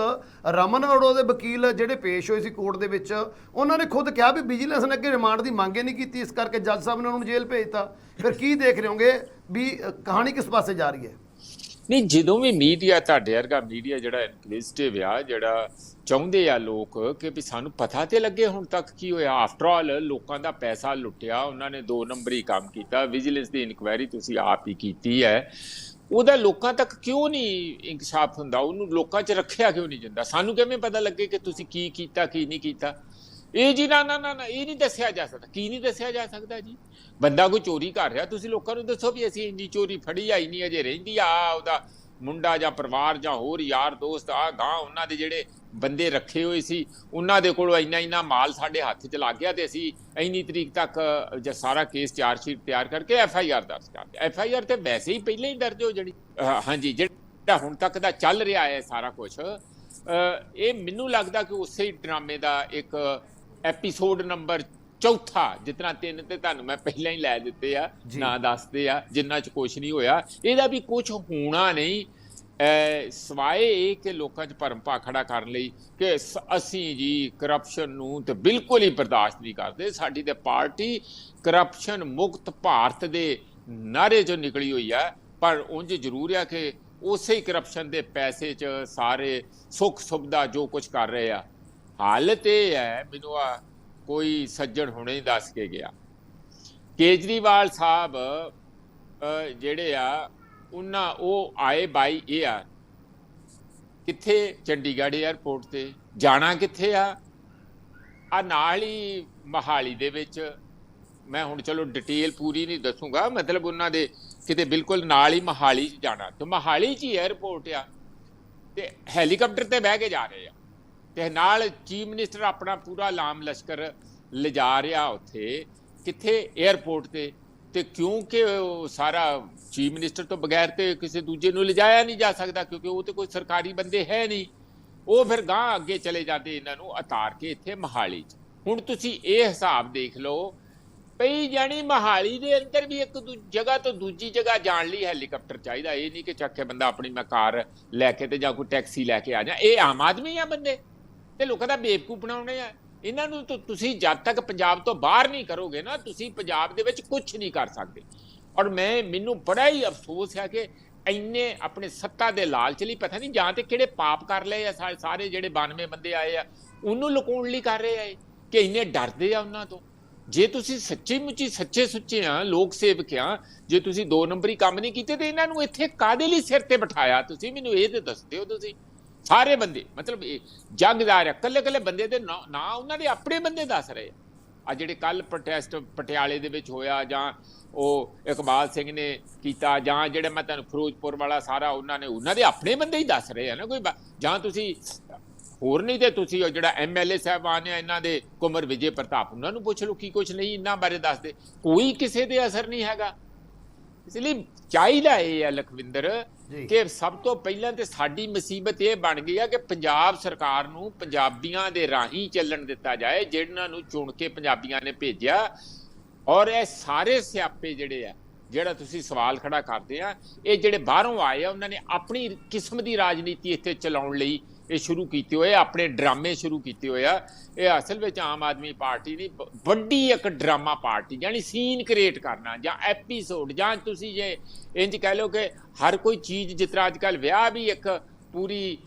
S1: ਰਮਨ ਅਰੋੜਾ ਦੇ ਵਕੀਲ ਜਿਹੜੇ ਪੇਸ਼ ਹੋਏ ਸੀ ਕੋਰਟ ਦੇ ਵਿੱਚ ਉਹਨਾਂ ਨੇ ਖੁਦ ਕਿਹਾ ਵੀ ਵਿਜੀਲੈਂਸ ਨੇ ਅੱਗੇ ਰਿਮਾਂਡ ਦੀ ਮੰਗ ਹੀ ਨਹੀਂ ਕੀਤੀ ਇਸ ਕਰਕੇ ਜੱਜ ਸਾਹਿਬ ਨੇ ਉਹਨਾਂ ਨੂੰ ਜੇਲ੍ਹ ਭੇਜਤਾ ਫਿਰ ਕੀ ਦੇਖ ਰਹੇ ਹੋਗੇ ਵੀ ਕਹਾਣੀ ਕਿਸ ਪਾਸੇ ਜਾ ਰਹੀ ਹੈ?
S2: ਨਹੀਂ ਜਦੋਂ ਵੀ ਮੀਡੀਆ ਤੁਹਾਡੇ ਵਰਗਾ ਮੀਡੀਆ ਜਿਹੜਾ ਇਨਕੁਇਜ਼ਿਟਿਵ ਆ ਜਿਹੜਾ ਚਾਹੁੰਦੇ ਆ ਲੋਕ ਕਿ ਵੀ ਸਾਨੂੰ ਪਤਾ ਤੇ ਲੱਗੇ ਹੁਣ ਤੱਕ ਕੀ ਹੋਇਆ। ਆਫਟਰ ਆਲ ਲੋਕਾਂ ਦਾ ਪੈਸਾ ਲੁੱਟਿਆ ਉਹਨਾਂ ਨੇ ਦੋ ਨੰਬਰੀ ਕੰਮ ਕੀਤਾ ਵਿਜੀਲੈਂਸ ਦੀ ਇਨਕੁਆਇਰੀ ਤੁਸੀਂ ਆਪ ਹੀ ਕੀਤੀ ਹੈ। ਉਹਦਾ ਲੋਕਾਂ ਤੱਕ ਕਿਉਂ ਨਹੀਂ ਇਨਕਸ਼ਾਫ ਹੁੰਦਾ? ਉਹਨੂੰ ਲੋਕਾਂ 'ਚ ਰੱਖਿਆ ਕਿਉਂ ਨਹੀਂ ਜਾਂਦਾ? ਸਾਨੂੰ ਕਿਵੇਂ ਪਤਾ ਲੱਗੇ ਕਿ ਤੁਸੀਂ ਕੀ ਕੀਤਾ ਕੀ ਨਹੀਂ ਕੀਤਾ? ਇਹ ਜੀ ਨਾ ਨਾ ਨਾ ਨਾ, ਇਹ ਨਹੀਂ ਦੱਸਿਆ ਜਾ ਸਕਦਾ। ਕੀ ਨਹੀਂ ਦੱਸਿਆ ਜਾ ਸਕਦਾ ਜੀ? ਬੰਦਾ ਕੋਈ ਚੋਰੀ ਕਰ ਰਿਹਾ, ਤੁਸੀਂ ਲੋਕਾਂ ਨੂੰ ਦੱਸੋ ਵੀ ਅਸੀਂ ਇੰਨੀ ਚੋਰੀ ਫੜੀ ਆਈ ਨਹੀਂ ਅਜੇ ਰਹਿੰਦੀ ਆ ਉਹਦਾ ਮੁੰਡਾ ਜਾਂ ਪਰਿਵਾਰ ਜਾਂ ਹੋਰ ਯਾਰ ਦੋਸਤ ਆ ਗਾਂ ਉਹਨਾਂ ਦੇ ਜਿਹੜੇ ਬੰਦੇ ਰੱਖੇ ਹੋਏ ਸੀ, ਉਹਨਾਂ ਦੇ ਕੋਲੋਂ ਇੰਨਾ ਇੰਨਾ ਮਾਲ ਸਾਡੇ ਹੱਥ 'ਚ ਲੱਗ ਗਿਆ ਤੇ ਅਸੀਂ ਇੰਨੀ ਤਰੀਕ ਤੱਕ ਜੇ ਸਾਰਾ ਕੇਸ ਚਾਰਜ ਸ਼ੀਟ ਤਿਆਰ ਕਰਕੇ ਐਫ ਆਈ ਆਰ ਦਰਜ ਕਰਦੇ ਐਫ ਆਈ ਆਰ ਤੇ ਵੈਸੇ ਹੀ ਪਹਿਲਾਂ ਹੀ ਦਰਜ ਹੋ ਜਣੀ। ਹਾਂਜੀ, ਜਿਹੜਾ ਹੁਣ ਤੱਕ ਦਾ ਚੱਲ ਰਿਹਾ ਹੈ ਸਾਰਾ ਕੁਝ ਇਹ ਮੈਨੂੰ ਲੱਗਦਾ ਕਿ ਉਸੇ ਹੀ ਡਰਾਮੇ ਦਾ ਇੱਕ ਐਪੀਸੋਡ ਨੰਬਰ ਚੌਥਾ ਜਿਤਨਾ ਤਿੰਨ ਤੇ ਤੁਹਾਨੂੰ ਮੈਂ ਪਹਿਲਾਂ ਹੀ ਲੈ ਦਿੱਤੇ ਆ। ਨਾ ਦੱਸਦੇ ਆ ਜਿੰਨਾ ਚ ਕੁਝ ਨਹੀਂ ਹੋਇਆ। ਇਹਦਾ ਵੀ ਕੁਝ ਹੋਣਾ ਨਹੀਂ। ਸਵਾਏ ਇਹ ਕਿ ਲੋਕਾਂ 'ਚ ਭਰਮ ਭਾਖੜਾ ਕਰਨ ਲਈ ਕਿ ਅਸੀਂ ਜੀ ਕਰਪਸ਼ਨ ਨੂੰ ਤੇ ਬਿਲਕੁਲ ਹੀ ਬਰਦਾਸ਼ਤ ਨਹੀਂ ਕਰਦੇ। ਸਾਡੀ ਤੇ ਪਾਰਟੀ ਕਰਪਸ਼ਨ ਮੁਕਤ ਭਾਰਤ ਦੇ ਨਾਰੇ 'ਚੋਂ ਨਿਕਲੀ ਹੋਈ ਆ। ਪਰ ਉਂਝ ਜ਼ਰੂਰ ਆ ਕਿ ਉਸੇ ਹੀ ਕਰਪਸ਼ਨ ਦੇ ਪੈਸੇ 'ਚ ਸਾਰੇ ਸੁੱਖ ਸੁਵਿਧਾ ਜੋ ਕੁਝ ਕਰ ਰਹੇ ਆ। ਹਾਲਤ ਇਹ ਹੈ ਮੈਨੂੰ ਆ ਕੋਈ ਸੱਜਣ ਹੁਣੇ ਹੀ ਦੱਸ ਕੇ ਗਿਆ। ਕੇਜਰੀਵਾਲ ਸਾਹਿਬ ਜਿਹੜੇ ਆ, ਉਹਨਾਂ, ਉਹ ਆਏ ਬਾਈ 에ਅਰ ਕਿੱਥੇ? ਚੰਡੀਗੜ੍ਹ 에ਅਰਪੋਰਟ ਤੇ। ਜਾਣਾ ਕਿੱਥੇ ਆ? ਆ ਨਾਲ ਹੀ ਮਹਾਲੀ ਦੇ ਵਿੱਚ। ਮੈਂ ਹੁਣ ਚਲੋ ਡਿਟੇਲ ਪੂਰੀ ਨਹੀਂ ਦੱਸੂਗਾ, ਮਤਲਬ ਉਹਨਾਂ ਦੇ ਕਿਤੇ ਬਿਲਕੁਲ ਨਾਲ ਹੀ ਮਹਾਲੀ ਜਾਣਾ। ਤੇ ਮਹਾਲੀ 'ਚ ਹੀ 에ਅਰਪੋਰਟ ਆ। ਤੇ ਹੈਲੀਕਾਪਟਰ ਤੇ ਬਹਿ ਕੇ ਜਾ ਰਹੇ ਆ। ਤੇ ਨਾਲ ਚੀਫ ਮਿਨਿਸਟਰ ਆਪਣਾ ਪੂਰਾ ਲਾਮ ਲਸ਼ਕਰ ਲਿਜਾ ਰਿਹਾ ਉੱਥੇ, ਕਿੱਥੇ? 에ਅਰਪੋਰਟ ਤੇ। ਤੇ ਕਿਉਂਕਿ ਸਾਰਾ ਚੀਫ ਮਿਨਿਸਟਰ ਤੋਂ ਬਗੈਰ ਤੇ ਕਿਸੇ ਦੂਜੇ ਨੂੰ ਲਿਜਾਇਆ ਨਹੀਂ ਜਾ ਸਕਦਾ, ਕਿਉਂਕਿ ਉਹ ਤੇ ਕੋਈ ਸਰਕਾਰੀ ਬੰਦੇ ਹੈ ਨਹੀਂ। ਉਹ ਫਿਰ ਗਾਂ ਅੱਗੇ ਚਲੇ ਜਾਂਦੇ ਇਹਨਾਂ ਨੂੰ ਉਤਾਰ ਕੇ ਇੱਥੇ ਮਹਾਲੀ 'ਚ। ਹੁਣ ਤੁਸੀਂ ਇਹ ਹਿਸਾਬ ਦੇਖ ਲਓ ਪਈ ਜਾਣੀ ਮਹਾਲੀ ਦੇ ਅੰਦਰ ਵੀ ਇੱਕ ਦੂ- ਜਗ੍ਹਾ ਤੋਂ ਦੂਜੀ ਜਗ੍ਹਾ ਜਾਣ ਲਈ ਹੈਲੀਕਾਪਟਰ ਚਾਹੀਦਾ। ਇਹ ਨਹੀਂ ਕਿ ਚੱਕ ਕੇ ਬੰਦਾ ਆਪਣੀ ਮੈਂ ਕਾਰ ਲੈ ਕੇ ਤੇ ਜਾਂ ਕੋਈ ਟੈਕਸੀ ਲੈ ਕੇ ਆ ਜਾ। ਇਹ ਆਮ ਆਦਮੀ ਆ ਬੰਦੇ? ਤੇ ਲੋਕਾਂ ਦਾ ਬੇਵਕੂਫ ਬਣਾਉਣੇ ਆ। ਇਹਨਾਂ ਨੂੰ ਤਾਂ, ਤੁਸੀਂ ਜਦ ਤੱਕ ਪੰਜਾਬ ਤੋਂ ਬਾਹਰ ਨਹੀਂ ਕਰੋਗੇ ਨਾ, ਤੁਸੀਂ ਪੰਜਾਬ ਦੇ ਵਿੱਚ ਕੁਝ ਨਹੀਂ ਕਰ ਸਕਦੇ। ਔਰ ਮੈਂ, ਮੈਨੂੰ ਬੜਾ ਹੀ ਅਫਸੋਸ ਹੈ ਕਿ ਇੰਨੇ ਆਪਣੇ ਸੱਤਾ ਦੇ ਲਾਲਚ ਲਈ, ਪਤਾ ਨਹੀਂ ਜਾਂ ਤੇ ਕਿਹੜੇ ਪਾਪ ਕਰ ਲਏ ਆ ਸਾਰੇ ਜਿਹੜੇ 92 ਬੰਦੇ ਆਏ ਆ, ਉਹਨੂੰ ਲੁਕਾਉਣ ਲਈ ਕਰ ਰਹੇ ਆ ਕਿ ਇੰਨੇ ਡਰਦੇ ਆ ਉਹਨਾਂ ਤੋਂ। ਜੇ ਤੁਸੀਂ ਸੱਚੀ ਮੁੱਚੀ, ਸੱਚੇ ਸੁੱਚੇ ਆ, ਲੋਕ ਸੇਵਕ ਆ, ਜੇ ਤੁਸੀਂ ਦੋ ਨੰਬਰੀ ਕੰਮ ਨਹੀਂ ਕੀਤੇ, ਤੇ ਇਹਨਾਂ ਨੂੰ ਇੱਥੇ ਕਾਦੇ ਲਈ ਸਿਰ ਤੇ ਬਿਠਾਇਆ ਤੁਸੀਂ? ਮੈਨੂੰ ਇਹ ਤੇ ਦੱਸ ਦਿਓ ਤੁਸੀਂ। ਸਾਰੇ ਬੰਦੇ, ਮਤਲਬ ਇਹ ਜਗਦਾਰ ਆ ਕੱਲੇ ਕੱਲੇ ਬੰਦੇ ਦੇ ਨਾਂ ਨਾਂ ਉਹਨਾਂ ਦੇ ਆਪਣੇ ਬੰਦੇ ਦੱਸ ਰਹੇ ਆ। ਆ ਜਿਹੜੇ ਕੱਲ ਪ੍ਰੋਟੈਸਟ ਪਟਿਆਲੇ ਦੇ ਵਿੱਚ ਹੋਇਆ ਜਾਂ ਉਹ ਇਕਬਾਲ ਸਿੰਘ ਨੇ ਕੀਤਾ ਜਾਂ ਜਿਹੜੇ ਮੈਂ ਤੁਹਾਨੂੰ ਫਿਰੋਜ਼ਪੁਰ ਵਾਲਾ ਸਾਰਾ ਉਹਨਾਂ ਨੇ, ਉਹਨਾਂ ਦੇ ਆਪਣੇ ਬੰਦੇ ਹੀ ਦੱਸ ਰਹੇ ਆ ਨਾ ਕੋਈ ਜਾਂ ਤੁਸੀਂ ਹੋਰ ਨਹੀਂ ਤੇ ਤੁਸੀਂ ਉਹ ਜਿਹੜਾ ਐਮਐਲਏ ਸਾਹਿਬਾਨ ਆ, ਇਹਨਾਂ ਦੇ ਕੁਮਰ ਵਿਜੇ ਪ੍ਰਤਾਪ, ਉਹਨਾਂ ਨੂੰ ਪੁੱਛ ਲਓ ਕੀ ਕੁਝ ਨਹੀਂ, ਇਹਨਾਂ ਬਾਰੇ ਦੱਸਦੇ। ਕੋਈ ਕਿਸੇ ਦੇ ਅਸਰ ਨਹੀਂ ਹੈਗਾ। ਇਸ ਲਈ ਚਾਹੀਦਾ ਇਹ ਹੈ ਲਖਵਿੰਦਰ ਕਿ ਸਭ ਤੋਂ ਪਹਿਲਾਂ ਤੇ ਸਾਡੀ ਮੁਸੀਬਤ ਇਹ ਬਣ ਗਈ ਆ ਕਿ ਪੰਜਾਬ ਸਰਕਾਰ ਨੂੰ ਪੰਜਾਬੀਆਂ ਦੇ ਰਾਹੀਂ ਚੱਲਣ ਦਿੱਤਾ ਜਾਏ, ਜਿਹਨਾਂ ਨੂੰ ਚੁਣ ਕੇ ਪੰਜਾਬੀਆਂ ਨੇ ਭੇਜਿਆ। ਔਰ ਇਹ ਸਾਰੇ ਸਿਆਪੇ ਜਿਹੜੇ ਆ, ਜਿਹੜਾ ਤੁਸੀਂ ਸਵਾਲ ਖੜਾ ਕਰਦੇ ਆ, ਇਹ ਜਿਹੜੇ ਬਾਹਰੋਂ ਆਏ ਆ, ਉਹਨਾਂ ਨੇ ਆਪਣੀ ਕਿਸਮ ਦੀ ਰਾਜਨੀਤੀ ਇੱਥੇ ਚਲਾਉਣ ਲਈ ਇਹ ਸ਼ੁਰੂ ਕੀਤੇ ਹੋਏ ਆਪਣੇ ਡਰਾਮੇ ਸ਼ੁਰੂ ਕੀਤੇ ਹੋਏ ਆ। ਇਹ ਅਸਲ ਵਿੱਚ ਆਮ ਆਦਮੀ ਪਾਰਟੀ ਦੀ ਵੱਡੀ ਇੱਕ ਡਰਾਮਾ ਪਾਰਟੀ, ਯਾਨੀ ਸੀਨ ਕ੍ਰੀਏਟ ਕਰਨਾ, ਜਾਂ ਐਪੀਸੋਡ ਜਾਂ ਤੁਸੀਂ ਜੇ ਇੰਜ ਕਹਿ ਲਓ ਕਿ ਹਰ ਕੋਈ ਚੀਜ਼, ਜਿਸ ਤਰ੍ਹਾਂ ਅੱਜਕੱਲ ਵਿਆਹ ਵੀ ਇੱਕ ਪੂਰੀ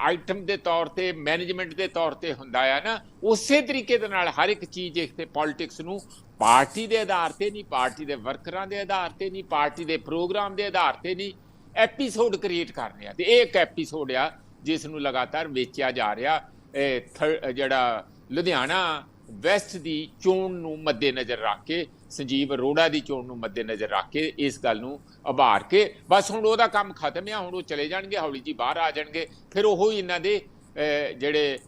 S2: ਆਈਟਮ ਦੇ ਤੌਰ ਤੇ ਮੈਨੇਜਮੈਂਟ ਦੇ ਤੌਰ ਤੇ ਹੁੰਦਾ ਆ ਨਾ, ਉਸੇ ਤਰੀਕੇ ਦੇ ਨਾਲ ਹਰ ਇੱਕ ਚੀਜ਼ ਇੱਕ ਤੇ ਪੋਲਿਟਿਕਸ ਨੂੰ ਪਾਰਟੀ ਦੇ ਆਧਾਰ ਤੇ ਨਹੀਂ, ਪਾਰਟੀ ਦੇ ਵਰਕਰਾਂ ਦੇ ਆਧਾਰ ਤੇ ਨਹੀਂ, ਪਾਰਟੀ ਦੇ ਪ੍ਰੋਗਰਾਮ ਦੇ ਆਧਾਰ ਤੇ ਨਹੀਂ ਐਪੀਸੋਡ ਕ੍ਰੀਏਟ ਕਰਨੇ ਆ। ਤੇ ਇਹ ਇੱਕ ਐਪੀਸੋਡ ਆ ਜਿਸ ਨੂੰ ਲਗਾਤਾਰ ਵੇਚਿਆ ਜਾ ਰਿਹਾ, ਇਹ ਜਿਹੜਾ ਲੁਧਿਆਣਾ ਵੈਸਟ ਦੀ ਚੋਣ ਨੂੰ ਮੱਦੇਨਜ਼ਰ ਰੱਖ ਕੇ, ਸੰਜੀਵ ਅਰੋੜਾ ਦੀ ਚੋਣ ਨੂੰ ਮੱਦੇਨਜ਼ਰ ਰੱਖ ਕੇ ਇਸ ਗੱਲ ਨੂੰ ਉਭਾਰ ਕੇ, ਬਸ ਹੁਣ ਉਹਦਾ ਕੰਮ ਖਤਮ ਆ, ਹੁਣ ਉਹ ਚਲੇ ਜਾਣਗੇ, ਹੌਲੀ ਜੀ ਬਾਹਰ ਆ ਜਾਣਗੇ, ਫਿਰ ਉਹ ਹੀ ਇਹਨਾਂ ਦੇ ਜਿਹੜੇ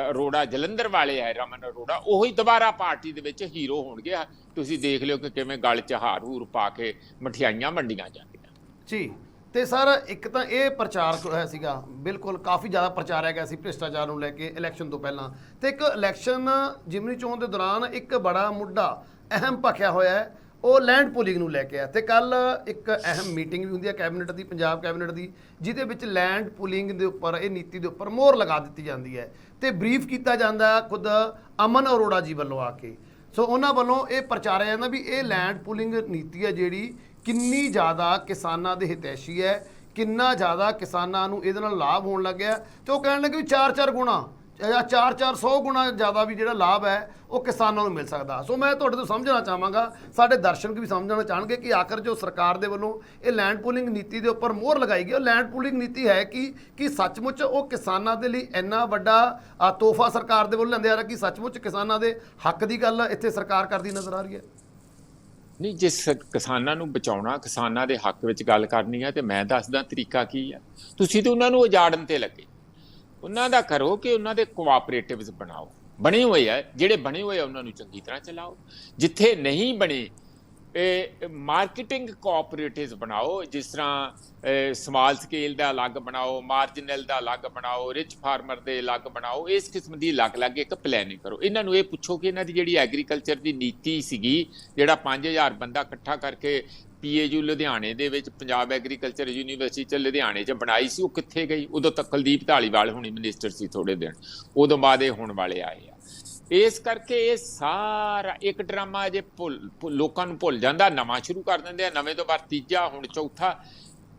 S2: ਅਰੋੜਾ ਜਲੰਧਰ ਵਾਲੇ ਹੈ ਰਮਨ ਅਰੋੜਾ, ਉਹ ਹੀ ਦੁਬਾਰਾ ਪਾਰਟੀ ਦੇ ਵਿੱਚ ਹੀਰੋ ਹੋਣਗੇ। ਤੁਸੀਂ ਦੇਖ ਲਿਓ ਕਿ ਕਿਵੇਂ ਗਲ 'ਚ ਹਾਰ ਹੂਰ ਪਾ ਕੇ ਮਠਿਆਈਆਂ ਵੰਡੀਆਂ ਜਾਂਦੀਆਂ।
S1: ਜੀ। ਤੇ ਸਰ, ਇੱਕ ਤਾਂ ਇਹ ਪ੍ਰਚਾਰ ਹੋਇਆ ਸੀਗਾ, ਬਿਲਕੁਲ ਕਾਫੀ ਜ਼ਿਆਦਾ ਪ੍ਰਚਾਰਿਆ ਗਿਆ ਸੀ ਭ੍ਰਿਸ਼ਟਾਚਾਰ ਨੂੰ ਲੈ ਕੇ ਇਲੈਕਸ਼ਨ ਤੋਂ ਪਹਿਲਾਂ। ਤੇ ਇੱਕ ਇਲੈਕਸ਼ਨ ਜਿਮਨੀ ਚੋਣ ਦੇ ਦੌਰਾਨ ਇੱਕ ਬੜਾ ਮੁੱਦਾ ਅਹਿਮ ਭਖਿਆ ਹੋਇਆ ਹੈ, ਉਹ ਲੈਂਡ ਪੂਲਿੰਗ ਨੂੰ ਲੈ ਕੇ ਆ ਤੇ ਕੱਲ ਇੱਕ ਅਹਿਮ ਮੀਟਿੰਗ ਵੀ ਹੁੰਦੀ ਹੈ ਕੈਬਨਿਟ ਦੀ, ਪੰਜਾਬ ਕੈਬਨਿਟ ਦੀ, ਜਿਹਦੇ ਵਿੱਚ ਲੈਂਡ ਪੂਲਿੰਗ ਦੇ ਉੱਪਰ, ਇਹ ਨੀਤੀ ਦੇ ਉੱਪਰ ਮੋਹਰ ਲਗਾ ਦਿੱਤੀ ਜਾਂਦੀ ਹੈ। ਤੇ ਬਰੀਫ ਕੀਤਾ ਜਾਂਦਾ ਖੁਦ ਅਮਨ ਅਰੋੜਾ ਜੀ ਵੱਲੋਂ ਆ ਕੇ। ਸੋ ਉਹਨਾਂ ਵੱਲੋਂ ਇਹ ਪ੍ਰਚਾਰਿਆ ਜਾਂਦਾ ਵੀ ਇਹ ਲੈਂਡ ਪੂਲਿੰਗ ਨੀਤੀ ਹੈ ਜਿਹੜੀ ਕਿੰਨੀ ਜ਼ਿਆਦਾ ਕਿਸਾਨਾਂ ਦੇ ਹਿਤੈਸ਼ੀ ਹੈ, ਕਿੰਨਾ ਜ਼ਿਆਦਾ ਕਿਸਾਨਾਂ ਨੂੰ ਇਹਦੇ ਨਾਲ ਲਾਭ ਹੋਣ ਲੱਗਿਆ ਤੇ ਉਹ ਕਹਿਣ ਲੱਗੇ ਵੀ 4-4 ਗੁਣਾ, ਜਾਂ 4-400 ਗੁਣਾ ਜ਼ਿਆਦਾ ਵੀ ਜਿਹੜਾ ਲਾਭ ਹੈ, ਉਹ ਕਿਸਾਨਾਂ ਨੂੰ ਮਿਲ ਸਕਦਾ। ਸੋ ਮੈਂ ਤੁਹਾਡੇ ਤੋਂ ਸਮਝਣਾ ਚਾਹਾਂਗਾ, ਸਾਡੇ ਦਰਸ਼ਕ ਵੀ ਸਮਝਣਾ ਚਾਹਣਗੇ ਕਿ ਆਖਰ ਜੋ ਸਰਕਾਰ ਦੇ ਵੱਲੋਂ ਇਹ ਲੈਂਡ ਪੂਲਿੰਗ ਨੀਤੀ ਦੇ ਉੱਪਰ ਮੋਹਰ ਲਗਾਈ ਗਈ, ਉਹ ਲੈਂਡ ਪੂਲਿੰਗ ਨੀਤੀ ਹੈ ਕਿ ਕਿ ਸੱਚਮੁੱਚ ਉਹ ਕਿਸਾਨਾਂ ਦੇ ਲਈ ਇੰਨਾ ਵੱਡਾ ਤੋਹਫਾ ਸਰਕਾਰ ਦੇ ਵੱਲੋਂ ਲੈਂਦੇ ਆ ਰਿਹਾ ਕਿ ਸੱਚਮੁੱਚ ਕਿਸਾਨਾਂ ਦੇ ਹੱਕ ਦੀ ਗੱਲ ਇੱਥੇ ਸਰਕਾਰ ਕਰਦੀ ਨਜ਼ਰ ਆ ਰਹੀ ਹੈ।
S2: ਨਹੀਂ ਜੇ ਸ- ਕਿਸਾਨਾਂ ਨੂੰ ਬਚਾਉਣਾ, ਕਿਸਾਨਾਂ ਦੇ ਹੱਕ ਵਿੱਚ ਗੱਲ ਕਰਨੀ ਹੈ ਤੇ ਮੈਂ ਦੱਸਦਾ ਤਰੀਕਾ ਕੀ ਆ। ਤੁਸੀਂ ਤੇ ਉਹਨਾਂ ਨੂੰ ਉਜਾੜਨ ਤੇ ਲੱਗੇ। ਉਹਨਾਂ ਦਾ ਕਰੋ ਕਿ ਉਹਨਾਂ ਦੇ ਕੋਆਪਰੇਟਿਵਸ ਬਣਾਓ। ਬਣੇ ਹੋਏ ਆ, ਜਿਹੜੇ ਬਣੇ ਹੋਏ ਆ, ਉਹਨਾਂ ਨੂੰ ਚੰਗੀ ਤਰ੍ਹਾਂ ਚਲਾਓ। ਜਿੱਥੇ ਨਹੀਂ ਬਣੇ ਮਾਰਕੀਟਿੰਗ ਕੋਆਪਰੇਟਿਵਸ ਬਣਾਓ, ਜਿਸ ਤਰ੍ਹਾਂ ਸਮਾਲ ਸਕੇਲ ਦਾ ਅਲੱਗ ਬਣਾਓ ਮਾਰਜਨਲ ਦਾ ਅਲੱਗ ਬਣਾਓ ਰਿਚ ਫਾਰਮਰ ਦੇ ਅਲੱਗ ਬਣਾਓ, ਇਸ ਕਿਸਮ ਦੀ ਅਲੱਗ-ਅਲੱਗ ਇੱਕ ਪਲੈਨਿੰਗ ਕਰੋ। ਇਹਨਾਂ ਨੂੰ ਇਹ ਪੁੱਛੋ ਕਿ ਇਹਨਾਂ ਦੀ ਜਿਹੜੀ ਐਗਰੀਕਲਚਰ ਦੀ ਨੀਤੀ ਸੀਗੀ, ਜਿਹੜਾ 5000 ਬੰਦਾ ਇਕੱਠਾ ਕਰਕੇ ਪੀਏਯੂ ਲੁਧਿਆਣੇ ਦੇ ਵਿੱਚ, ਪੰਜਾਬ ਐਗਰੀਕਲਚਰ ਯੂਨੀਵਰਸਿਟੀ ਚ ਲੁਧਿਆਣੇ ਚ ਬਣਾਈ ਸੀ, ਉਹ ਕਿੱਥੇ ਗਈ? ਉਦੋਂ ਤੱਕ ਕੁਲਦੀਪ ਢਾਲੀਵਾਲ ਹੁਣੀ ਮਿਨਿਸਟਰ ਸੀ ਥੋੜੇ ਦਿਨ। ਉਦੋਂ ਬਾਅਦ ਇਹ ਹੋਣ ਵਾਲੇ ਆਏ ਆ। ਇਸ ਕਰਕੇ ਇਹ ਸਾਰਾ ਇੱਕ ਡਰਾਮਾ ਜੇ ਭੁੱਲ ਲੋਕਾਂ ਨੂੰ ਭੁੱਲ ਜਾਂਦਾ, ਨਵਾਂ ਸ਼ੁਰੂ ਕਰ ਦਿੰਦੇ ਆ, ਨਵੇਂ ਤੋਂ ਬਾਅਦ ਤੀਜਾ, ਹੁਣ ਚੌਥਾ।